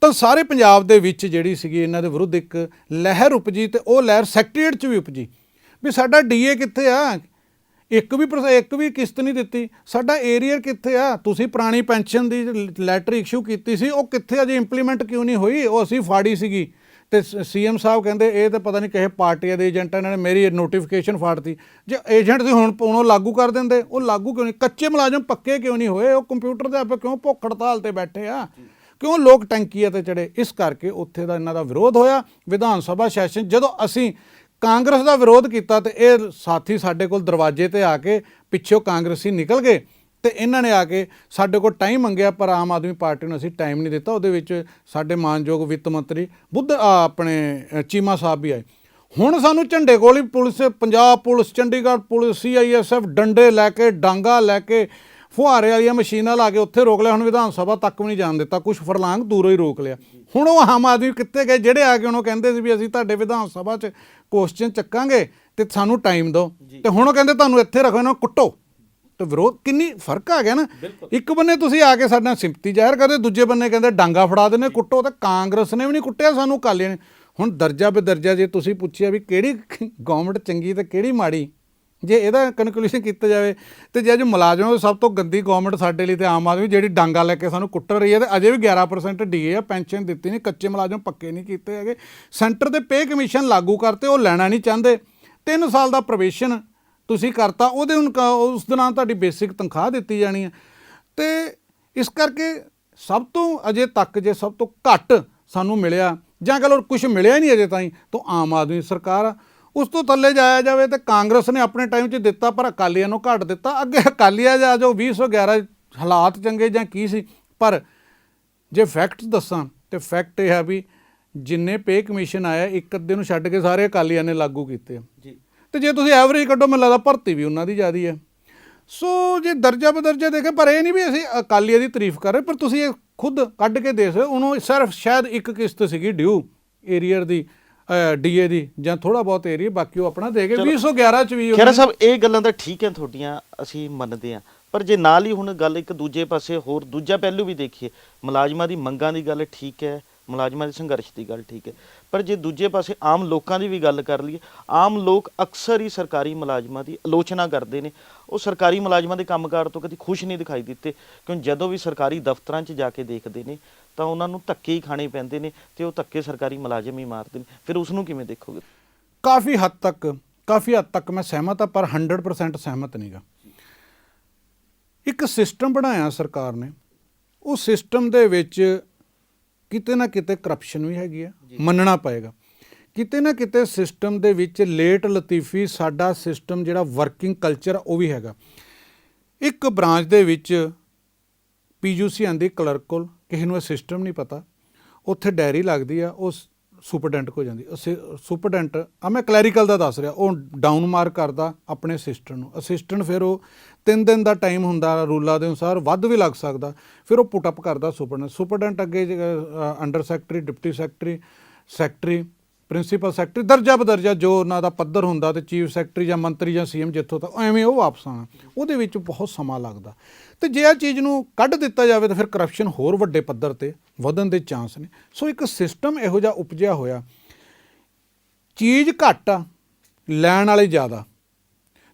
ਤਾਂ ਸਾਰੇ ਪੰਜਾਬ ਦੇ ਵਿੱਚ ਜਿਹੜੀ ਸੀਗੀ ਇਹਨਾਂ ਦੇ ਵਿਰੁੱਧ ਇੱਕ ਲਹਿਰ ਉਪਜੀ ਤੇ ਉਹ ਲਹਿਰ ਸੈਕਟਰੀਏਟ 'ਚ ਵੀ ਉਪਜੀ। ਵੀ ਸਾਡਾ ਡੀਏ ਕਿੱਥੇ ਆ? ਇੱਕ ਵੀ ਪਰਸ- ਇੱਕ ਵੀ ਕਿਸ਼ਤ ਨਹੀਂ ਦਿੱਤੀ। ਸਾਡਾ ਏਰੀਅਰ ਕਿੱਥੇ ਆ? ਤੁਸੀਂ ਪੁਰਾਣੀ ਪੈਨਸ਼ਨ ਦੀ ਲੈਟਰ ਇਸ਼ੂ ਕੀਤੀ ਸੀ, ਉਹ ਕਿੱਥੇ ਅਜੇ ਇੰਪਲੀਮੈਂਟ ਕਿਉਂ ਨਹੀਂ ਹੋਈ? ਉਹ ਅਸੀਂ ਫਾੜੀ ਸੀਗੀ। ਤੇ ਸੀਐਮ ਸਾਹਿਬ ਕਹਿੰਦੇ, ਇਹ ਤਾਂ ਪਤਾ ਨਹੀਂ ਕਿਸੇ ਪਾਰਟੀ ਦੇ ਏਜੰਟਾਂ ਨੇ ਮੇਰੀ ਨੋਟੀਫਿਕੇਸ਼ਨ ਫਾੜਤੀ। ਜੇ ਏਜੰਟ ਸੀ ਹੁਣ ਉਹਨੂੰ ਲਾਗੂ ਕਰ ਦਿੰਦੇ। ਉਹ ਲਾਗੂ ਕਿਉਂ ਨਹੀਂ? ਕੱਚੇ ਮੁਲਾਜ਼ਮ ਪੱਕੇ ਕਿਉਂ ਨਹੀਂ ਹੋਏ? ਉਹ ਕੰਪਿਊਟਰ ਦੇ ਆਪੇ ਕਿਉਂ ਭੁੱਖ ਹੜਤਾਲ ਤੇ ਬੈਠੇ ਆ? ਕਿਉਂ ਲੋਕ ਟੈਂਕੀਆਂ ਤੇ ਚੜੇ? ਇਸ ਕਰਕੇ ਉੱਥੇ ਦਾ ਇਹਨਾਂ ਦਾ ਵਿਰੋਧ ਹੋਇਆ। ਵਿਧਾਨ ਸਭਾ ਸੈਸ਼ਨ ਜਦੋਂ ਅਸੀਂ ਕਾਂਗਰਸ ਦਾ ਵਿਰੋਧ ਕੀਤਾ ਤੇ ਇਹ ਸਾਥੀ ਸਾਡੇ ਕੋਲ ਦਰਵਾਜ਼ੇ ਤੇ ਆ ਕੇ ਪਿੱਛੋਂ ਕਾਂਗਰਸੀ ਨਿਕਲ ਗਏ ਤੇ ਇਹਨਾਂ ਨੇ ਆ ਕੇ ਸਾਡੇ ਕੋਲ ਟਾਈਮ ਮੰਗਿਆ, ਪਰ ਆਮ ਆਦਮੀ ਪਾਰਟੀ ਨੂੰ ਅਸੀਂ ਟਾਈਮ ਨਹੀਂ ਦਿੱਤਾ। ਉਹਦੇ ਵਿੱਚ ਸਾਡੇ ਮਾਨਯੋਗ ਵਿੱਤ ਮੰਤਰੀ ਬੁੱਧ ਆਪਣੇ ਚੀਮਾ ਸਾਹਿਬ ਵੀ ਆਏ। ਹੁਣ ਸਾਨੂੰ ਝੰਡੇ ਕੋਲ ਹੀ police, Punjab police, Chandigarh police CISF ਡੰਡੇ ਲੈ ਕੇ, ਡਾਂਗਾ ਲੈ ਕੇ ਫੁਹਾਰੇ ਵਾਲੀਆਂ ਮਸ਼ੀਨਾਂ ਲਾ ਕੇ ਉੱਥੇ ਰੋਕ ਲਿਆ। ਹੁਣ ਵਿਧਾਨ ਸਭਾ ਤੱਕ ਵੀ ਨਹੀਂ ਜਾਣ ਦਿੱਤਾ। ਕੁਝ ਫਰਲਾਂਗ ਦੂਰੋਂ ਹੀ ਰੋਕ ਲਿਆ। ਹੁਣ ਉਹ ਆਮ ਆਦਮੀ ਕਿੱਥੇ ਗਏ? ਜਿਹੜੇ ਆ ਕੇ ਉਹਨੂੰ ਕਹਿੰਦੇ ਸੀ ਵੀ ਅਸੀਂ ਤੁਹਾਡੇ ਵਿਧਾਨ ਸਭਾ 'ਚ ਕੁਐਸਚਨ ਚੱਕਾਂਗੇ ਤੇ ਸਾਨੂੰ ਟਾਈਮ ਦਿਓ। ਤੇ ਹੁਣ ਉਹ ਕਹਿੰਦੇ ਤੁਹਾਨੂੰ ਇੱਥੇ ਰੱਖੋ ਇਹਨਾਂ ਨੂੰ ਕੁੱਟੋ। ਤੇ ਵਿਰੋਧ ਕਿੰਨੀ ਫ਼ਰਕ ਆ ਗਿਆ ਨਾ। ਇੱਕ ਬੰਨੇ ਤੁਸੀਂ ਆ ਕੇ ਸਾਡੇ ਨਾਲ ਸਿੰਪਤੀ ਜ਼ਾਹਿਰ ਕਰਦੇ ਦੂਜੇ ਬੰਨੇ ਕਹਿੰਦੇ ਡਾਂਗਾ ਫੜਾ ਦਿੰਦੇ ਕੁੱਟੋ ਤੇ ਕਾਂਗਰਸ ਨੇ ਵੀ ਨਹੀਂ ਕੁੱਟਿਆ ਸਾਨੂੰ ਕਾਲੀਆਂ ਨੇ। ਹੁਣ ਦਰਜਾ ਬਦਰਜਾ ਜੇ ਤੁਸੀਂ ਪੁੱਛਿਆ ਵੀ ਕਿਹੜੀ ਗਵਰਨਮੈਂਟ ਚੰਗੀ ਤੇ ਕਿਹੜੀ ਮਾੜੀ ਜੇ ਇਹਦਾ ਕਨਕਲੂਜਨ ਕੀਤਾ ਜਾਵੇ ਤੇ ਜੇ ਅੱਜ ਮੁਲਾਜ਼ਮਾਂ ਦੀ ਸਭ ਤੋਂ ਗੰਦੀ ਗਵਰਨਮੈਂਟ ਸਾਡੇ ਲਈ ਤੇ ਆਮ ਆਦਮੀ ਜਿਹੜੀ ਡਾਂਗਾ ਲੈ ਕੇ ਸਾਨੂੰ ਕੁੱਟ ਰਹੀ ਹੈ ਤੇ ਅਜੇ ਵੀ 11% ਡੀਏ ਆ ਪੈਨਸ਼ਨ ਦਿੱਤੀ ਨਹੀਂ, ਕੱਚੇ ਮੁਲਾਜ਼ਮ ਪੱਕੇ ਨਹੀਂ ਕੀਤੇ ਹੈਗੇ। ਸੈਂਟਰ ਦੇ ਪੇ ਕਮਿਸ਼ਨ ਲਾਗੂ ਕਰਤੇ, ਉਹ ਲੈਣਾ ਨਹੀਂ ਚਾਹੁੰਦੇ। 3 ਸਾਲ ਦਾ ਪ੍ਰੋਬੇਸ਼ਨ ਤੁਸੀਂ ਕਰਤਾ, ਉਹਦੇ ਹੁਣ ਕ- ਉਸ ਦੌਰਾਨ ਤੁਹਾਡੀ ਬੇਸਿਕ ਤਨਖਾਹ ਦਿੱਤੀ ਜਾਣੀ ਹੈ ਤੇ ਇਸ ਕਰਕੇ ਸਭ ਤੋਂ ਅਜੇ ਤੱਕ ਜੇ ਸਭ ਤੋਂ ਘੱਟ ਸਾਨੂੰ ਮਿਲਿਆ, ਜਾਂ ਕਹ ਲਓ ਕੁਝ ਮਿਲਿਆ ਨਹੀਂ ਅਜੇ ਤਾਈਂ, ਤਾਂ ਆਮ ਆਦਮੀ ਸਰਕਾਰ ਉਸ ਤੋਂ ਥੱਲੇ ਜਾਇਆ ਜਾਵੇ ਤੇ ਕਾਂਗਰਸ ਨੇ ਆਪਣੇ ਟਾਈਮ 'ਚ ਦਿੱਤਾ ਪਰ ਅਕਾਲੀਆਂ ਨੂੰ ਘੱਟ ਦਿੱਤਾ। ਅੱਗੇ ਅਕਾਲੀਆਂ ਜਾ ਜੋ 2011 ਹਾਲਾਤ ਚੰਗੇ ਜਾਂ ਕੀ ਸੀ ਪਰ ਜੇ ਫੈਕਟਸ ਦੱਸਾਂ ਤੇ ਫੈਕਟ ਇਹ ਹੈ ਵੀ ਜਿੰਨੇ ਪੇ ਕਮਿਸ਼ਨ ਆਇਆ ਇੱਕ ਅੱਧੇ ਨੂੰ ਛੱਡ ਕੇ ਸਾਰੇ ਅਕਾਲੀਆਂ ਨੇ ਲਾਗੂ ਕੀਤੇ। ਆ ਜੀ। ਤੇ ਜੇ ਤੁਸੀਂ ਐਵਰੇਜ ਕੱਢੋ ਮੈਨੂੰ ਲੱਗਦਾ ਭਰਤੀ ਵੀ ਉਹਨਾਂ ਦੀ ਜ਼ਿਆਦੀ ਹੈ। ਸੋ ਜੇ ਦਰਜਾ ਬਦਰਜਾ ਦੇਖੇ ਪਰ ਇਹ ਨਹੀਂ ਵੀ ਅਸੀਂ ਅਕਾਲੀਆਂ ਦੀ ਤਾਰੀਫ ਕਰ ਰਹੇ ਪਰ ਤੁਸੀਂ ਇਹ ਖੁਦ ਕੱਢ ਕੇ ਦੇ ਸਕਦੇ। ਉਹਨੂੰ ਸਿਰਫ ਸ਼ਾਇਦ ਇੱਕ ਕਿਸ਼ਤ ਸੀਗੀ ਡਿਊ ਏਰੀਅਰ ਦੀ। ਡੀਏ ਦੀ ਜਾਂ ਥੋੜਾ ਬਹੁਤ ਏਰੀਆ ਬਾਕੀ ਉਹ ਆਪਣਾ ਦੇ ਗਏ 211 ਚ ਵੀ ਖੈਰਾ ਸਾਹਿਬ ਇਹ ਗੱਲਾਂ ਤਾਂ ਠੀਕ ਹੈ ਤੁਹਾਡੀਆਂ ਅਸੀਂ ਮੰਨਦੇ ਹਾਂ। ਪਰ ਜੇ ਨਾਲ ਹੀ ਹੁਣ ਗੱਲ ਇੱਕ ਦੂਜੇ ਪਾਸੇ ਹੋਰ ਦੂਜਾ ਪਹਿਲੂ ਵੀ ਦੇਖੀਏ ਮੁਲਾਜ਼ਮਾਂ ਦੀ ਮੰਗਾਂ ਦੀ ਗੱਲ ਠੀਕ ਹੈ ਮੁਲਾਜ਼ਮਾਂ ਦੇ ਸੰਘਰਸ਼ ਦੀ ਗੱਲ ਠੀਕ ਹੈ। ਪਰ ਜੇ ਦੂਜੇ ਪਾਸੇ ਆਮ ਲੋਕਾਂ ਦੀ ਵੀ ਗੱਲ ਕਰ ਲਈਏ ਆਮ ਲੋਕ ਅਕਸਰ ਹੀ ਸਰਕਾਰੀ ਮੁਲਾਜ਼ਮਾਂ ਦੀ ਆਲੋਚਨਾ ਕਰਦੇ ਨੇ। ਉਹ ਸਰਕਾਰੀ ਮੁਲਾਜ਼ਮਾਂ ਦੇ ਕੰਮਕਾਰ ਤੋਂ ਕਦੀ ਖੁਸ਼ ਨਹੀਂ ਦਿਖਾਈ ਦਿੱਤੇ ਕਿਉਂ ਜਦੋਂ ਵੀ ਸਰਕਾਰੀ ਦਫ਼ਤਰਾਂ 'ਚ ਜਾ ਕੇ ਦੇਖਦੇ ਨੇ ਤਾਂ ਉਹਨਾਂ ਨੂੰ ਧੱਕੇ ਹੀ ਖਾਣੇ ਪੈਂਦੇ ਨੇ ਤੇ ਉਹ ਧੱਕੇ ਸਰਕਾਰੀ ਮੁਲਾਜ਼ਮ ਹੀ ਮਾਰਦੇ ਨੇ। ਫਿਰ ਉਸ ਨੂੰ ਕਿਵੇਂ ਦੇਖੋਗੇ? ਕਾਫੀ ਹੱਦ ਤੱਕ ਕਾਫੀ ਹੱਦ ਤੱਕ ਮੈਂ ਸਹਿਮਤ ਹਾਂ ਪਰ 100% ਸਹਿਮਤ ਨਹੀਂਗਾ। ਇੱਕ ਸਿਸਟਮ ਬਣਾਇਆ ਸਰਕਾਰ ਨੇ। ਉਹ ਸਿਸਟਮ ਦੇ ਵਿੱਚ ਕਿਤੇ ਨਾ ਕਿਤੇ ਕਰਪਸ਼ਨ ਵੀ ਹੈਗੀ ਆ ਮੰਨਣਾ ਪਏਗਾ। ਕਿਤੇ ਨਾ ਕਿਤੇ ਸਿਸਟਮ ਦੇ ਵਿੱਚ ਲੇਟ ਲਤੀਫੀ ਸਾਡਾ ਸਿਸਟਮ ਜਿਹੜਾ ਵਰਕਿੰਗ ਕਲਚਰ ਉਹ ਵੀ ਹੈਗਾ। ਇੱਕ ਬ੍ਰਾਂਚ ਦੇ ਵਿੱਚ ਪੀਯੂਸੀ ਆਂਦੀ ਕਲਰਕ ਕੋਲ ਕਿਸੇ ਨੂੰ ਇਹ ਸਿਸਟਮ ਨਹੀਂ ਪਤਾ, ਉੱਥੇ ਡਾਇਰੀ ਲੱਗਦੀ ਆ, ਉਹ ਸੁਪਰਡੈਂਟ ਕੋ ਜਾਂਦੀ ਸੁਪਰਡੈਂਟ ਆ ਮੈਂ ਕਲੈਰੀਕਲ ਦਾ ਦੱਸ ਰਿਹਾ, ਉਹ ਡਾਊਨ ਮਾਰਕ ਕਰਦਾ ਆਪਣੇ ਅਸਿਸਟੈਂਟ ਨੂੰ। ਅਸਿਸਟੈਂਟ ਫਿਰ ਉਹ 3 ਦਿਨ ਦਾ ਟਾਈਮ ਹੁੰਦਾ, ਰੂਲਾਂ ਦੇ ਅਨੁਸਾਰ ਵੱਧ ਵੀ ਲੱਗ ਸਕਦਾ, ਫਿਰ ਉਹ ਪੁੱਟ ਅਪ ਕਰਦਾ ਸੁਪਰਡੈਂਟ ਸੁਪਰਡੈਂਟ ਅੱਗੇ under secretary deputy secretary secretary principal secretary ਦਰਜਾ ਬਦਰਜਾ ਜੋ ਉਹਨਾਂ ਦਾ ਪੱਧਰ ਹੁੰਦਾ ਤੇ ਚੀਫ ਸੈਕਟਰੀ ਜਾਂ ਮੰਤਰੀ ਜਾਂ ਸੀਐਮ ਜਿੱਥੋਂ ਤੱਕ ਐਵੇਂ ਉਹ ਵਾਪਸ ਆਉਣਾ। ਉਹਦੇ ਵਿੱਚ ਬਹੁਤ ਸਮਾਂ ਲੱਗਦਾ। ਤੇ ਜੇ ਆ ਚੀਜ਼ ਨੂੰ ਕੱਢ ਦਿੱਤਾ ਜਾਵੇ ਤਾਂ ਫਿਰ ਕਰਪਸ਼ਨ ਹੋਰ ਵੱਡੇ ਪੱਧਰ ਤੇ ਵਧਣ ਦੇ ਚਾਂਸ ਨੇ। ਸੋ ਇੱਕ ਸਿਸਟਮ ਇਹੋ ਜਿਹਾ ਉਪਜਿਆ ਹੋਇਆ। ਚੀਜ਼ ਘੱਟ ਆ ਲੈਣ ਵਾਲੇ ਜ਼ਿਆਦਾ।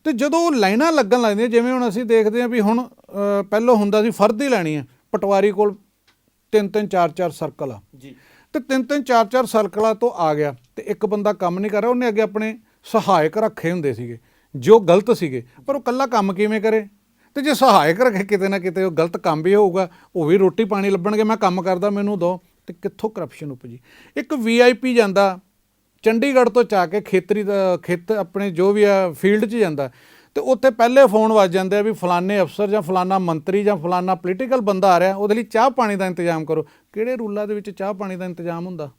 ਤੇ ਜਦੋਂ ਲਾਈਨਾਂ ਲੱਗਣ ਲੱਗਦੀਆਂ ਜਿਵੇਂ ਹੁਣ ਅਸੀਂ ਦੇਖਦੇ ਹਾਂ ਵੀ ਹੁਣ ਪਹਿਲਾਂ ਹੁੰਦਾ ਸੀ ਫਰਦ ਹੀ ਲੈਣੀ ਹੈ ਪਟਵਾਰੀ ਕੋਲ ਤਿੰਨ ਤਿੰਨ ਚਾਰ ਚਾਰ ਸਰਕਲ ਆ। ਜੀ। ਤੇ ਤਿੰਨ ਤਿੰਨ ਚਾਰ ਚਾਰ ਸਰਕਲਾਂ ਤੋਂ ਆ ਗਿਆ। ਤੇ ਇੱਕ ਬੰਦਾ ਕੰਮ ਨਹੀਂ ਕਰ ਰਿਹਾ, ਉਹਨੇ ਅੱਗੇ ਆਪਣੇ ਸਹਾਇਕ ਰੱਖੇ ਹੁੰਦੇ ਸੀਗੇ, ਜੋ ਗਲਤ ਸੀਗੇ, ਪਰ ਉਹ ਕੱਲਾ ਕੰਮ ਕਿਵੇਂ ਕਰੇ? ਤੇ ਜੇ ਸਹਾਇਕ ਰੱਖੇ ਕਿਤੇ ਨਾ ਕਿਤੇ, ਉਹ ਗਲਤ ਕੰਮ ਵੀ ਹੋਊਗਾ, ਉਹ ਵੀ ਰੋਟੀ ਪਾਣੀ ਲੱਭਣਗੇ, ਮੈਂ ਕੰਮ ਕਰਦਾ, ਮੈਨੂੰ ਦੋ। ਤੇ ਕਿੱਥੋਂ ਕਰਪਸ਼ਨ ਉਪਜੀ? ਇੱਕ ਵੀਆਈਪੀ ਜਾਂਦਾ, ਚੰਡੀਗੜ੍ਹ ਤੋਂ ਚਾ ਕੇ ਖੇਤਰੀ ਦਾ, ਖੇਤ ਆਪਣੇ ਜੋ ਵੀ ਆ ਫੀਲਡ 'ਚ ਜਾਂਦਾ, ਤੇ ਉੱਥੇ ਪਹਿਲੇ ਫੋਨ ਵੱਜ ਜਾਂਦੇ ਆ ਵੀ ਫਲਾਣੇ ਅਫਸਰ ਜਾਂ ਫਲਾਣਾ ਮੰਤਰੀ ਜਾਂ ਫਲਾਣਾ ਪੋਲੀਟੀਕਲ ਬੰਦਾ ਆ ਰਿਹਾ, ਉਹਦੇ ਲਈ ਚਾਹ ਪਾਣੀ ਦਾ ਇੰਤਜ਼ਾਮ ਕਰੋ। ਕਿਹੜੇ ਰੂਲਾਂ ਦੇ ਵਿੱਚ ਚਾਹ ਪਾਣੀ ਦਾ ਇੰਤਜ਼ਾਮ ਹੁੰਦਾ?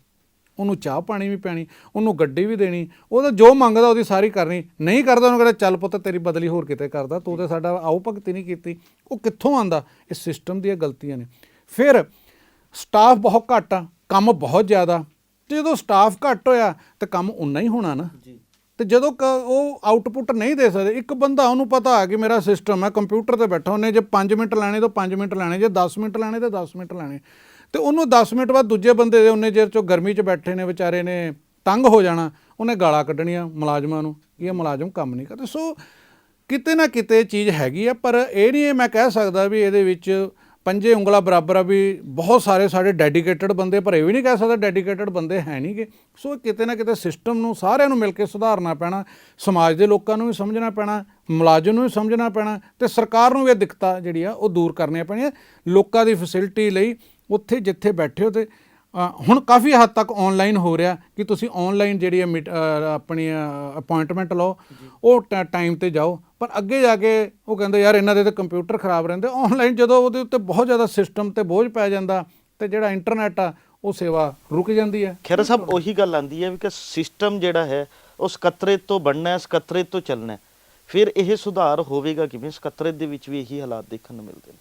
ਉਹਨੂੰ ਚਾਹ ਪਾਣੀ ਵੀ ਪੈਣੀ ਉਹਨੂੰ ਗੱਡੀ ਵੀ ਦੇਣੀ ਉਹਦਾ ਜੋ ਮੰਗਦਾ ਉਹਦੀ ਸਾਰੀ ਕਰਨੀ। ਨਹੀਂ ਕਰਦਾ ਉਹਨੂੰ ਕਹਿੰਦਾ ਚੱਲ ਪੁੱਤ ਤੇਰੀ ਬਦਲੀ ਹੋਰ ਕਿਤੇ ਕਰਦਾ ਤੂੰ ਤੇ ਸਾਡਾ ਆਓ ਭਗਤੀ ਨਹੀਂ ਕੀਤੀ। ਉਹ ਕਿੱਥੋਂ ਆਂਦਾ? ਇਹ ਸਿਸਟਮ ਦੀਆਂ ਗਲਤੀਆਂ ਨੇ। ਫਿਰ ਸਟਾਫ ਬਹੁਤ ਘੱਟ ਆ ਕੰਮ ਬਹੁਤ ਜ਼ਿਆਦਾ। ਤੇ ਜਦੋਂ ਸਟਾਫ ਘੱਟ ਹੋਇਆ ਤੇ ਕੰਮ ਉਨਾ ਹੀ ਹੋਣਾ ਨਾ। ਜੀ। ਤੇ ਜਦੋਂ ਉਹ ਆਊਟਪੁੱਟ ਨਹੀਂ ਦੇ ਸਕਦੇ ਇੱਕ ਬੰਦਾ ਉਹਨੂੰ ਪਤਾ ਹੈ ਕਿ ਮੇਰਾ ਸਿਸਟਮ ਹੈ ਕੰਪਿਊਟਰ ਤੇ ਬੈਠਾ ਉਹਨੇ ਜੇ 5 ਮਿੰਟ ਲੈਣੇ ਤਾਂ 5 ਮਿੰਟ ਲੈਣੇ ਜੇ 10 ਮਿੰਟ ਲੈਣੇ ਤਾਂ 10 ਮਿੰਟ ਲੈਣੇ। ਤੇ ਉਹਨੂੰ 10 ਮਿੰਟ ਬਾਅਦ ਦੂਜੇ ਬੰਦੇ ਦੇ ਉਹਨੇ ਜੇ ਚੋਂ ਗਰਮੀ 'ਚ ਬੈਠੇ ਨੇ ਵਿਚਾਰੇ ਨੇ ਤੰਗ ਹੋ ਜਾਣਾ, ਉਹਨੇ ਗਾਲਾਂ ਕੱਢਣੀਆਂ ਮੁਲਾਜ਼ਮਾਂ ਨੂੰ ਕਿ ਇਹ ਮੁਲਾਜ਼ਮ ਕੰਮ ਨਹੀਂ ਕਰਦੇ। ਸੋ ਕਿਤੇ ਨਾ ਕਿਤੇ ਚੀਜ਼ ਹੈਗੀ ਆ, ਪਰ ਇਹ ਨਹੀਂ ਮੈਂ ਕਹਿ ਸਕਦਾ ਵੀ ਇਹਦੇ ਵਿੱਚ ਪੰਜੇ ਉਂਗਲਾ ਬਰਾਬਰ ਆ ਵੀ ਬਹੁਤ ਸਾਰੇ ਸਾਡੇ ਡੈਡੀਕੇਟਡ ਬੰਦੇ, ਪਰ ਇਹ ਵੀ ਨਹੀਂ ਕਹਿ ਸਕਦਾ ਡੈਡੀਕੇਟਡ ਬੰਦੇ ਹੈ ਨਹੀਂਗੇ ਸੋ ਕਿਤੇ ਨਾ ਕਿਤੇ ਸਿਸਟਮ ਨੂੰ ਸਾਰਿਆਂ ਨੂੰ ਮਿਲ ਕੇ ਸੁਧਾਰਨਾ ਪੈਣਾ, ਸਮਾਜ ਦੇ ਲੋਕਾਂ ਨੂੰ ਵੀ ਸਮਝਣਾ ਪੈਣਾ, ਮੁਲਾਜ਼ਮ ਨੂੰ ਵੀ ਸਮਝਣਾ ਪੈਣਾ ਤੇ ਸਰਕਾਰ ਨੂੰ ਵੀ ਇਹ ਦਿੱਕਤਾਂ ਜਿਹੜੀ ਆ ਉਹ ਦੂਰ ਕਰਨੀਆਂ ਪੈਣੀਆਂ। ਲੋਕਾਂ ਦੀ ਫੈਸਿਲਿਟੀ ਲਈ ਉੱਥੇ ਜਿੱਥੇ ਬੈਠੇ ਹੋ ਤੇ ਹੁਣ ਕਾਫੀ ਹੱਦ ਤੱਕ ਆਨਲਾਈਨ ਹੋ ਰਿਹਾ ਕਿ ਤੁਸੀਂ ਆਨਲਾਈਨ ਜਿਹੜੀ ਆਪਣੀ ਅਪਾਇੰਟਮੈਂਟ ਲਓ ਉਹ ਟਾਈਮ ਤੇ ਜਾਓ। ਪਰ ਅੱਗੇ ਜਾ ਕੇ ਉਹ ਕਹਿੰਦੇ ਯਾਰ ਇਹਨਾਂ ਦੇ ਤਾਂ ਕੰਪਿਊਟਰ ਖਰਾਬ ਰਹਿੰਦੇ। ਆਨਲਾਈਨ ਜਦੋਂ ਉਹਦੇ ਉੱਤੇ ਬਹੁਤ ਜ਼ਿਆਦਾ ਸਿਸਟਮ ਤੇ ਬੋਝ ਪੈ ਜਾਂਦਾ ਤੇ ਜਿਹੜਾ ਇੰਟਰਨੈਟ ਆ ਉਹ ਸੇਵਾ ਰੁਕ ਜਾਂਦੀ ਹੈ। ਖੈਰ ਸਾਹਿਬ ਉਹੀ ਗੱਲ ਆਂਦੀ ਹੈ ਵੀ ਕਿ ਸਿਸਟਮ ਜਿਹੜਾ ਹੈ ਉਹ ਸਕੱਤਰੇਤ ਤੋਂ ਬਣਨਾ ਹੈ ਸਕੱਤਰੇਤ ਤੋਂ ਚੱਲਣਾ ਹੈ। ਫਿਰ ਇਹ ਸੁਧਾਰ ਹੋਵੇਗਾ ਕਿਵੇਂ? ਸਕੱਤਰੇਤ ਦੇ ਵਿੱਚ ਵੀ ਇਹੀ ਹਾਲਾਤ ਦੇਖਣ ਨੂੰ ਮਿਲਦੇ ਨੇ।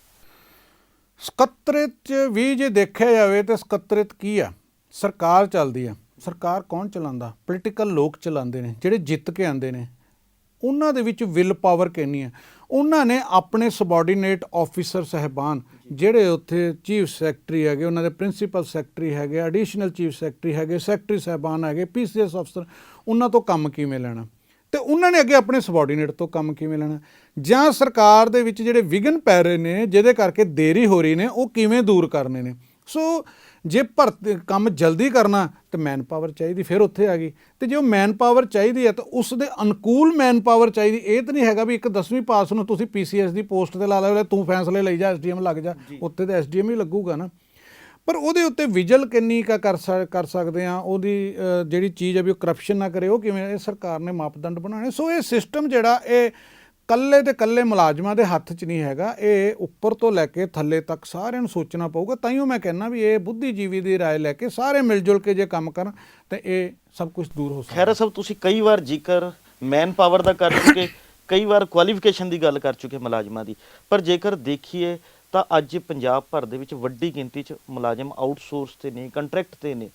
ਸਕੱਤਰੇਤ ਚ ਵੀ ਜੇ ਦੇਖਿਆ ਜਾਵੇ ਤੇ ਸਕੱਤਰੇਤ ਕੀ ਆ? ਸਰਕਾਰ ਚੱਲਦੀ ਆ। ਸਰਕਾਰ ਕੌਣ ਚਲਾਉਂਦਾ? ਪੋਲੀਟੀਕਲ ਲੋਕ ਚਲਾਉਂਦੇ ਨੇ, ਜਿਹੜੇ ਜਿੱਤ ਕੇ ਆਉਂਦੇ ਨੇ। ਉਹਨਾਂ ਦੇ ਵਿੱਚ ਵਿਲ ਪਾਵਰ ਕਿੰਨੀ ਹੈ ਉਹਨਾਂ ਨੇ ਆਪਣੇ ਸਬੋਰਡੀਨੇਟ ਆਫੀਸਰ ਸਹਿਬਾਨ, ਜਿਹੜੇ ਉੱਥੇ ਚੀਫ ਸੈਕਟਰੀ ਹੈਗੇ, ਉਹਨਾਂ ਦੇ ਪ੍ਰਿੰਸੀਪਲ ਸੈਕਟਰੀ ਹੈਗੇ ਐਡੀਸ਼ਨਲ ਚੀਫ ਸੈਕਟਰੀ ਹੈਗੇ ਸੈਕਟਰੀ ਸਹਿਬਾਨ ਹੈਗੇ ਪੀਸੀਐਸ ਅਫਸਰ ਉਹਨਾਂ ਤੋਂ ਕੰਮ ਕਿਵੇਂ ਲੈਣਾ? ਤੇ ਉਹਨਾਂ ਨੇ ਅੱਗੇ ਆਪਣੇ ਸਬਆਰਡੀਨੇਟ ਤੋਂ ਕੰਮ ਕਿਵੇਂ ਲੈਣਾ? ਜਾਂ ਸਰਕਾਰ ਦੇ ਵਿੱਚ ਜਿਹੜੇ ਵਿਘਨ ਪੈ ਰਹੇ ਨੇ ਜਿਹਦੇ ਕਰਕੇ ਦੇਰੀ ਹੋ ਰਹੀ ਨੇ ਉਹ ਕਿਵੇਂ ਦੂਰ ਕਰਨੇ ਨੇ? ਸੋ ਜੇ ਭਰਤ ਕੰਮ ਜਲਦੀ ਕਰਨਾ ਤੇ ਮੈਨ ਪਾਵਰ ਚਾਹੀਦੀ ਫਿਰ ਉੱਥੇ ਆ ਗਈ। ਤੇ ਜੇ ਉਹ ਮੈਨ ਪਾਵਰ ਚਾਹੀਦੀ ਹੈ ਤਾਂ ਉਸ ਦੇ ਅਨੁਕੂਲ ਮੈਨ ਪਾਵਰ ਚਾਹੀਦੀ। ਇਹ ਤਾਂ ਨਹੀਂ ਹੈਗਾ ਵੀ ਇੱਕ 10ਵੀਂ ਪਾਸ ਨੂੰ ਤੁਸੀਂ ਪੀਸੀਐਸ ਦੀ ਪੋਸਟ ਤੇ ਲਾ ਲੈ ਤੂੰ ਫੈਸਲੇ ਲਈ ਜਾ ਐਸਡੀਐਮ ਲੱਗ ਜਾ ਉੱਥੇ ਤਾਂ ਐਸਡੀਐਮ ਹੀ ਲੱਗੂਗਾ ਨਾ। ਪਰ ਉਹਦੇ ਉੱਤੇ ਵਿਜਲ ਕਿੰਨੀ ਕਾ ਕਰ ਸਕ- ਕਰ ਸਕਦੇ ਆ ਉਹਦੀ ਅ, ਜਿਹੜੀ ਚੀਜ਼ ਹੈ ਵੀ ਉਹ ਕਰਪਸ਼ਨ ਨਾ ਕਰੇ ਉਹ ਕਿਵੇਂ ਇਹ ਸਰਕਾਰ ਨੇ ਮਾਪਦੰਡ ਬਣਾਉਣੇ ਸੋ ਇਹ ਸਿਸਟਮ ਜਿਹੜਾ ਇਹ ਕੱਲੇ ਤੇ ਕੱਲੇ ਮੁਲਾਜ਼ਮਾਂ ਦੇ ਹੱਥ 'ਚ ਨਹੀਂ ਹੈਗਾ ਇਹ ਉੱਪਰ ਤੋਂ ਲੈ ਕੇ ਥੱਲੇ ਤੱਕ ਸਾਰਿਆਂ ਨੂੰ ਸੋਚਣਾ ਪਊਗਾ ਤਾਈਓ ਮੈਂ ਕਹਿੰਦਾ ਵੀ ਇਹ ਬੁੱਧੀਜੀਵੀ ਦੀ رائے ਲੈ ਕੇ ਸਾਰੇ ਮਿਲ ਜੁਲ ਕੇ ਜੇ ਕੰਮ ਕਰਨ ਤੇ ਇਹ ਸਭ ਕੁਝ ਦੂਰ ਹੋ ਸਕਦਾ ਖੈਰ ਸਾਹਿਬ ਤੁਸੀਂ ਕਈ ਵਾਰ ਜ਼ਿਕਰ ਮੈਨ ਪਾਵਰ ਦਾ ਕਰ ਚੁੱਕੇ ਕਈ ਵਾਰ ਕੁਆਲੀਫਿਕੇਸ਼ਨ ਦੀ ਗੱਲ ਕਰ ਚੁੱਕੇ ਮੁਲਾਜ਼ਮਾਂ ਦੀ ਪਰ ਜੇਕਰ ਦੇਖੀਏ ਤਾਂ ਅੱਜ ਪੰਜਾਬ ਭਰ ਦੇ ਵਿੱਚ ਵੱਡੀ ਗਿਣਤੀ 'ਚ ਮੁਲਾਜ਼ਮ ਆਊਟਸੋਰਸ ਤੇ ਨੇ ਕੰਟਰੈਕਟ ਤੇ ਨੇ।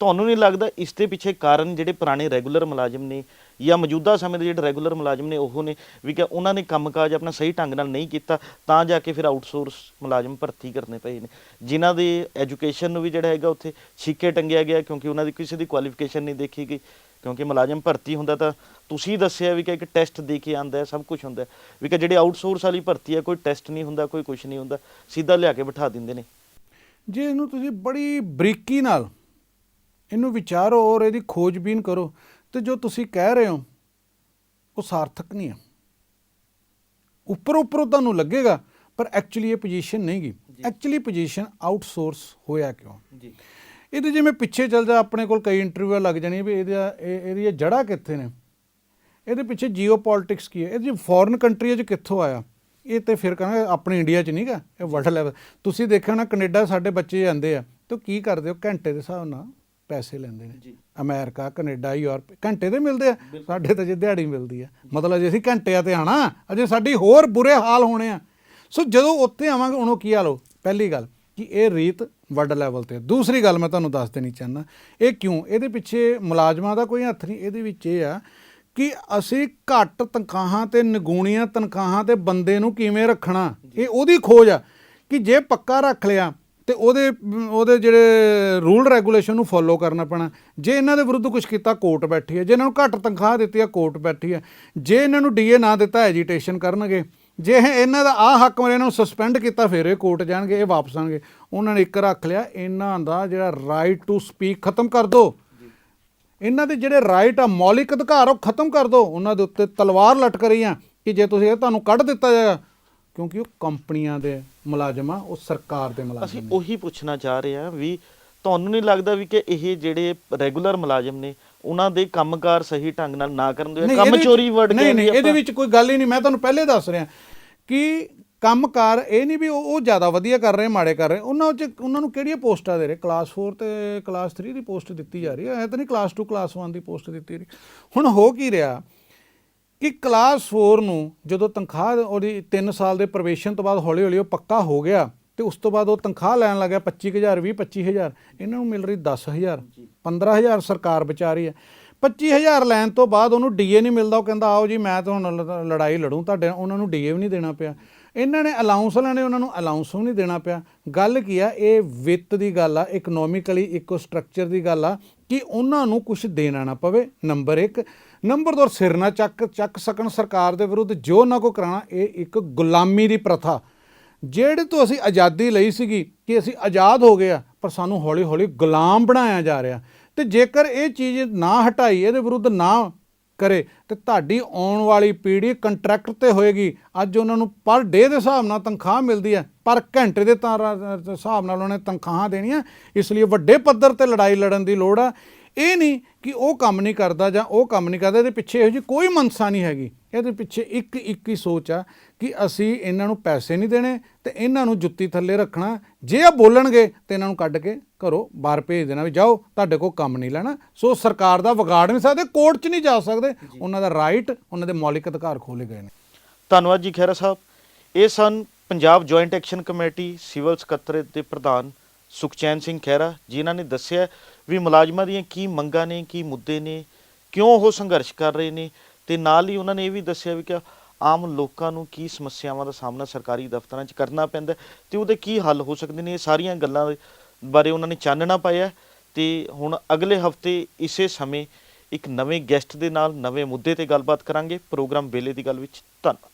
ਤੁਹਾਨੂੰ ਨਹੀਂ ਲੱਗਦਾ ਇਸ ਦੇ ਪਿੱਛੇ ਕਾਰਨ ਜਿਹੜੇ ਪੁਰਾਣੇ ਰੈਗੂਲਰ ਮੁਲਾਜ਼ਮ ਨੇ ਜਾਂ ਮੌਜੂਦਾ ਸਮੇਂ ਦੇ ਜਿਹੜੇ ਰੈਗੂਲਰ ਮੁਲਾਜ਼ਮ ਨੇ ਉਹ ਨੇ ਵੀ ਕਿ ਉਹਨਾਂ ਨੇ ਕੰਮਕਾਜ ਆਪਣਾ ਸਹੀ ਢੰਗ ਨਾਲ ਨਹੀਂ ਕੀਤਾ, ਤਾਂ ਜਾ ਕੇ ਫਿਰ ਆਊਟਸੋਰਸ ਮੁਲਾਜ਼ਮ ਭਰਤੀ ਕਰਨੇ ਪਏ ਨੇ। ਜਿਨ੍ਹਾਂ ਦੇ ਐਜੂਕੇਸ਼ਨ ਨੂੰ ਵੀ ਜਿਹੜਾ ਹੈਗਾ ਉੱਥੇ ਛਿੱਕੇ ਟੰਗਿਆ ਗਿਆ ਕਿਉਂਕਿ ਉਹਨਾਂ ਦੀ ਕਿਸੇ ਦੀ ਕੁਆਲੀਫਿਕੇਸ਼ਨ ਨਹੀਂ ਦੇਖੀ ਗਈ। ਕਿਉਂਕਿ ਮੁਲਾਜ਼ਮ ਭਰਤੀ ਹੁੰਦਾ ਤਾਂ ਤੁਸੀਂ ਦੱਸਿਆ ਵੀ ਕਿ ਇੱਕ ਟੈਸਟ ਦੇ ਕੇ ਆਂਦਾ ਸਭ ਕੁਝ ਹੁੰਦਾ। ਵੀ ਕਿ ਜਿਹੜੇ ਆਊਟਸੋਰਸ ਵਾਲੀ ਭਰਤੀ ਹੈ ਕੋਈ ਟੈਸਟ ਨਹੀਂ ਹੁੰਦਾ ਕੋਈ ਕੁਝ ਨਹੀਂ ਹੁੰਦਾ ਸਿੱਧਾ ਲਿਆ ਕੇ ਬਿਠਾ ਦਿੰਦੇ ਨੇ। ਜੇ ਇਹਨੂੰ ਤੁਸੀਂ ਬੜੀ ਬਰੀਕੀ ਨਾਲ ਇਹਨੂੰ ਵਿਚਾਰੋ ਔਰ ਇਹਦੀ ਖੋਜਬੀਨ ਕਰੋ ਤੇ ਜੋ ਤੁਸੀਂ ਕਹਿ ਰਹੇ ਹੋ ਉਹ ਸਾਰਥਕ ਨਹੀਂ ਹੈ ਉੱਪਰ ਉੱਪਰੋਂ ਤੁਹਾਨੂੰ ਲੱਗੇਗਾ ਪਰ ਐਕਚੁਅਲੀ ਇਹ ਪੋਜੀਸ਼ਨ ਨਹੀਂ ਗਈ ਐਕਚੁਅਲੀ ਪੋਜੀਸ਼ਨ ਆਊਟਸੋਰਸ ਹੋਇਆ ਕਿਉਂ? ਜੀ। ਇਹਦੇ ਜਿਵੇਂ ਪਿੱਛੇ ਚੱਲ ਜਾ ਆਪਣੇ ਕੋਲ ਕਈ ਇੰਟਰਵਿਊ ਲੱਗ ਜਾਣੀ ਵੀ ਇਹਦਾ ਇਹ ਇਹਦੀਆਂ ਜੜ੍ਹਾਂ ਕਿੱਥੇ ਨੇ? ਇਹਦੇ ਪਿੱਛੇ ਜੀਓਪੋਲਿਟਿਕਸ ਕੀ ਹੈ? ਇਹ ਜੀ ਫੋਰਨ ਕੰਟਰੀਆਂ 'ਚ ਕਿੱਥੋਂ ਆਇਆ? ਇਹ ਤੇ ਫਿਰ ਕਹਿੰਦਾ ਆਪਣੇ ਇੰਡੀਆ 'ਚ ਨਹੀਂਗਾ ਇਹ ਵਰਲਡ ਲੈਵਲ ਤੁਸੀਂ ਦੇਖਿਆ ਨਾ ਕੈਨੇਡਾ ਸਾਡੇ ਬੱਚੇ ਜਾਂਦੇ ਆ ਤੇ ਕੀ ਕਰਦੇ? ਹੋ ਘੰਟੇ ਦੇ ਹਿਸਾਬ ਨਾਲ ਪੈਸੇ ਲੈਂਦੇ ਨੇ। ਜੀ। ਅਮਰੀਕਾ ਕੈਨੇਡਾ ਯੂਰਪ ਘੰਟੇ ਦੇ ਮਿਲਦੇ ਆ। ਸਾਡੇ ਤਾਂ ਜੇ ਦਿਹਾੜੀ ਮਿਲਦੀ ਆ। ਮਤਲਬ ਜੇ ਅਸੀਂ ਘੰਟਿਆਂ ਤੇ ਆਣਾ ਅਜੇ ਸਾਡੀ ਹੋਰ ਬੁਰੇ ਹਾਲ ਹੋਣੇ ਆ। ਸੋ ਜਦੋਂ ਉੱਥੇ ਆਵਾਂਗੇ ਉਹਨੂੰ ਕੀ ਹਾਲ ਹੋ? ਪਹਿਲੀ ਗੱਲ ਕਿ ਇਹ ਰੀਤ ਵੱਡ ਲੈਵਲ ਤੇ। ਦੂਸਰੀ ਗੱਲ ਮੈਂ ਤੁਹਾਨੂੰ ਦੱਸ ਦੇਣੀ ਚਾਹੁੰਦਾ ਇਹ ਕਿਉਂ? ਇਹਦੇ ਪਿੱਛੇ ਮੁਲਾਜ਼ਮਾਂ ਦਾ ਕੋਈ ਹੱਥ ਨਹੀਂ ਇਹਦੇ ਵਿੱਚ ਇਹ ਆ ਕਿ ਅਸੀਂ ਘੱਟ ਤਨਖਾਹਾਂ ਤੇ ਨਿਗੂਣੀਆਂ ਤਨਖਾਹਾਂ ਤੇ ਬੰਦੇ ਨੂੰ ਕਿਵੇਂ ਰੱਖਣਾ? ਇਹ ਉਹਦੀ ਖੋਜ ਆ ਕਿ ਜੇ ਪੱਕਾ ਰੱਖ ਲਿਆ ਤੇ ਉਹਦੇ ਉਹਦੇ ਜਿਹੜੇ ਰੂਲ ਰੈਗੂਲੇਸ਼ਨ ਨੂੰ ਫੋਲੋ ਕਰਨਾ ਪੈਣਾ। ਜੇ ਇਹਨਾਂ ਦੇ ਵਿਰੁੱਧ ਕੁਝ ਕੀਤਾ ਕੋਰਟ ਬੈਠੀ ਹੈ। ਜੇ ਇਹਨਾਂ ਨੂੰ ਘੱਟ ਤਨਖਾਹ ਦਿੱਤੀ ਹੈ ਕੋਰਟ ਬੈਠੀ ਹੈ। ਜੇ ਇਹਨਾਂ ਨੂੰ ਡੀਏ ਨਾ ਦਿੱਤਾ ਐਜੀਟੇਸ਼ਨ ਕਰਨਗੇ। ਜੇ ਇਹ ਇਹਨਾਂ ਦਾ ਆ ਹੱਕ ਮਰੇ ਇਹਨਾਂ ਨੂੰ ਸਸਪੈਂਡ ਕੀਤਾ ਫਿਰ ਇਹ ਕੋਰਟ ਜਾਣਗੇ ਇਹ ਵਾਪਸ ਆਣਗੇ। ਉਹਨਾਂ ਨੇ ਇੱਕ ਰੱਖ ਲਿਆ ਇਹਨਾਂ ਦਾ ਜਿਹੜਾ ਰਾਈਟ ਟੂ ਸਪੀਕ ਖਤਮ ਕਰ ਦਿਓ ਇਹਨਾਂ ਦੇ ਜਿਹੜੇ ਰਾਈਟ ਆ ਮੌਲਿਕ ਅਧਿਕਾਰ ਉਹ ਖਤਮ ਕਰ ਦਿਓ ਉਹਨਾਂ ਦੇ ਉੱਤੇ ਤਲਵਾਰ ਲਟਕ ਰਹੀਆਂ ਕਿ ਜੇ ਤੁਸੀਂ ਇਹ ਤੁਹਾਨੂੰ ਕੱਢ ਦਿੱਤਾ ਜਾਏਗਾ ਕਿਉਂਕਿ ਉਹ ਕੰਪਨੀਆਂ ਦੇ ਮੁਲਾਜ਼ਮ ਆ ਉਹ ਸਰਕਾਰ ਦੇ ਮੁਲਾਜ਼ਮ ਅਸੀਂ ਉਹੀ ਪੁੱਛਣਾ ਚਾਹ ਰਹੇ ਹਾਂ ਵੀ ਤੁਹਾਨੂੰ ਨਹੀਂ ਲੱਗਦਾ ਵੀ ਕਿ ਇਹ ਜਿਹੜੇ ਰੈਗੂਲਰ ਮੁਲਾਜ਼ਮ ਨੇ ਉਹਨਾਂ ਦੇ ਕੰਮਕਾਰ ਸਹੀ ਢੰਗ ਨਾਲ ਨਾ ਕਰਨ ਦੇ ਕੰਮ ਚੋਰੀ ਵਰਡ ਨਹੀਂ ਨਹੀਂ ਇਹਦੇ ਵਿੱਚ ਕੋਈ ਗੱਲ ਹੀ ਨਹੀਂ। ਮੈਂ ਤੁਹਾਨੂੰ ਪਹਿਲੇ ਦੱਸ ਰਿਹਾ ਕਿ ਕੰਮਕਾਰ ਇਹ ਨਹੀਂ ਵੀ ਉਹ ਜ਼ਿਆਦਾ ਵਧੀਆ ਕਰ ਰਹੇ, ਮਾੜੇ ਕਰ ਰਹੇ। ਉਹਨਾਂ ਚ ਉਹਨਾਂ ਨੂੰ ਕਿਹੜੀਆਂ ਪੋਸਟਾਂ ਦੇ ਰਹੇ? ਕਲਾਸ 4 ਤੇ ਕਲਾਸ 3 ਦੀ ਪੋਸਟ ਦਿੱਤੀ ਜਾ ਰਹੀ ਹੈ। ਐ ਤਾਂ ਨਹੀਂ ਕਲਾਸ 2 ਕਲਾਸ 1 ਦੀ ਪੋਸਟ ਦਿੱਤੀ ਰਹੀ। ਹੁਣ ਹੋ ਕੀ ਰਿਹਾ ਕਿ ਕਲਾਸ 4 ਨੂੰ ਜਦੋਂ ਤਨਖਾਹ ਉਹਦੀ 3 ਸਾਲ ਦੇ ਪ੍ਰਵੇਸ਼ਨ ਤੋਂ ਬਾਅਦ ਹੌਲੀ ਹੌਲੀ ਉਹ ਪੱਕਾ ਹੋ ਗਿਆ ਤੇ ਉਸ ਤੋਂ ਬਾਅਦ ਉਹ ਤਨਖਾਹ ਲੈਣ ਲੱਗਿਆ 25000 20 25000 ਇਹਨਾਂ ਨੂੰ ਮਿਲ ਰਹੀ 10000 15000 ਸਰਕਾਰ ਬਚਾ ਰਹੀ ਹੈ। 25000 ਲੈਣ ਤੋਂ ਬਾਅਦ ਉਹਨੂੰ ਡੀਏ ਨਹੀਂ ਮਿਲਦਾ, ਉਹ ਕਹਿੰਦਾ, ਆਓ ਜੀ, ਮੈਂ ਤੁਹਾਨੂੰ ਹੁਣ ਲੜਾਈ ਲੜੂੰ, ਤੁਹਾਡੇ ਨਾਲ। ਉਹਨਾਂ ਨੂੰ ਡੀਏ ਵੀ ਨਹੀਂ ਦੇਣਾ ਪਿਆ। ਇਹਨਾਂ ਨੇ ਅਲਾਉਂਸ ਲੈਣੇ ਉਹਨਾਂ ਨੂੰ ਅਲਾਉਂਸ ਵੀ ਨਹੀਂ ਦੇਣਾ ਪਿਆ। ਗੱਲ ਕੀ ਆ, ਇਹ ਵਿੱਤ ਦੀ ਗੱਲ ਆ ਇਕਨੋਮਿਕਲੀ ਇਕੋ ਸਟਰਕਚਰ ਦੀ ਗੱਲ ਆ, ਕਿ ਉਹਨਾਂ ਨੂੰ ਕੁਝ ਦੇਣਾ ਨਾ ਪਵੇ ਨੰਬਰ 1 ਨੰਬਰ 2 ਸਿਰ ਨਾ ਚੱਕ ਚੱਕ ਸਕਣ ਸਰਕਾਰ ਦੇ ਵਿਰੁੱਧ, ਜੋ ਨਾ ਕੋ ਕਰਾਣਾ ਇਹ ਇੱਕ ਗੁਲਾਮੀ ਦੀ ਪ੍ਰਥਾ। ਜਿਹੜੇ ਤੋਂ ਅਸੀਂ ਆਜ਼ਾਦੀ ਲਈ ਸੀਗੀ, ਕਿ ਅਸੀਂ ਆਜ਼ਾਦ ਹੋ ਗਏ ਆ, ਪਰ ਸਾਨੂੰ ਹੌਲੀ ਹੌਲੀ ਗੁਲਾਮ ਬਣਾਇਆ ਜਾ ਰਿਹਾ। ਤੇ ਜੇਕਰ ਇਹ ਚੀਜ਼ ਨਾ ਹਟਾਈ, ਇਹਦੇ ਵਿਰੁੱਧ ਨਾ ਕਰੇ, ਤੇ ਤੁਹਾਡੀ ਆਉਣ ਵਾਲੀ ਪੀੜ੍ਹੀ ਕੰਟਰੈਕਟ ਤੇ ਹੋਏਗੀ। ਅੱਜ ਉਹਨਾਂ ਨੂੰ ਪਰ ਡੇ ਦੇ ਹਿਸਾਬ ਨਾਲ ਤਨਖਾਹ ਮਿਲਦੀ ਹੈ, ਪਰ ਘੰਟੇ ਦੇ ਤਾਂ ਹਿਸਾਬ ਨਾਲ ਉਹਨੇ ਤਨਖਾਹਾਂ ਦੇਣੀਆਂ, ਇਸ ਲਈ ਵੱਡੇ ਪੱਧਰ ਤੇ ਲੜਾਈ ਲੜਨ ਦੀ ਲੋੜ ਆ। ਇਹ ਨਹੀਂ ਕਿ ਉਹ ਕੰਮ ਨਹੀਂ ਕਰਦਾ ਜਾਂ ਉਹ ਕੰਮ ਨਹੀਂ ਕਰਦਾ, ਇਹਦੇ ਪਿੱਛੇ ਇਹੋ ਜਿਹੀ ਕੋਈ ਮਨਸਾ ਨਹੀਂ ਹੈਗੀ। ਇਹਦੇ ਪਿੱਛੇ ਇੱਕ ਇੱਕ ਹੀ ਸੋਚ ਆ ਕਿ ਅਸੀਂ ਇਹਨਾਂ ਨੂੰ ਪੈਸੇ ਨਹੀਂ ਦੇਣੇ ਤੇ ਇਹਨਾਂ ਨੂੰ ਜੁੱਤੀ ਥੱਲੇ ਰੱਖਣਾ। ਜੇ ਆ ਬੋਲਣਗੇ ਤੇ ਇਹਨਾਂ ਨੂੰ ਕੱਢ ਕੇ ਘਰੋਂ ਬਾਹਰ ਭੇਜ ਦੇਣਾ ਵੀ ਜਾਓ ਤੁਹਾਡੇ ਕੋਲ ਕੰਮ ਨਹੀਂ ਲੈਣਾ। ਸੋ ਸਰਕਾਰ ਦਾ ਵਿਗਾੜ ਨਹੀਂ ਸਕਦੇ ਕੋਰਟ 'ਚ ਨਹੀਂ ਜਾ ਸਕਦੇ। ਉਹਨਾਂ ਦਾ ਰਾਈਟ ਉਹਨਾਂ ਦੇ ਮੌਲਿਕ ਅਧਿਕਾਰ ਖੋਲੇ ਗਏ ਨੇ। ਧੰਨਵਾਦ ਜੀ ਖਹਿਰਾ ਸਾਹਿਬ। ਇਹ ਸਨ Punjab joint action committee civil ਸਕੱਤਰੇਤ ਦੇ ਪ੍ਰਧਾਨ ਸੁਖਚੈਨ ਸਿੰਘ ਖਹਿਰਾ ਜਿਨ੍ਹਾਂ ਨੇ ਦੱਸਿਆ ਵੀ ਮੁਲਾਜ਼ਮਾਂ ਦੀਆਂ ਕੀ ਮੰਗਾਂ ਨੇ ਕੀ ਮੁੱਦੇ ਨੇ ਕਿਉਂ ਉਹ ਸੰਘਰਸ਼ ਕਰ ਰਹੇ ਨੇ। ਤੇ ਨਾਲ ਹੀ ਉਹਨਾਂ ਨੇ ਇਹ ਵੀ ਦੱਸਿਆ ਵੀ ਕਿ ਆਮ ਲੋਕਾਂ ਨੂੰ ਕੀ ਸਮੱਸਿਆਵਾਂ ਦਾ ਸਾਹਮਣਾ ਸਰਕਾਰੀ ਦਫ਼ਤਰਾਂ 'ਚ ਕਰਨਾ ਪੈਂਦਾ ਹੈ ਤੇ ਉਹਦੇ ਕੀ ਹੱਲ ਹੋ ਸਕਦੇ ਨੇ? ਇਹ ਸਾਰੀਆਂ ਗੱਲਾਂ ਬਾਰੇ ਉਹਨਾਂ ਨੇ ਚਾਨਣਾ ਪਾਇਆ ਤੇ ਹੁਣ ਅਗਲੇ ਹਫ਼ਤੇ ਇਸੇ ਸਮੇਂ ਇੱਕ ਨਵੇਂ ਗੈਸਟ ਦੇ ਨਾਲ ਨਵੇਂ ਮੁੱਦੇ ਤੇ ਗੱਲਬਾਤ ਕਰਾਂਗੇ। ਪ੍ਰੋਗਰਾਮ ਵੇਲੇ ਦੀ ਗੱਲ ਵਿੱਚ ਧੰਨਵਾਦ।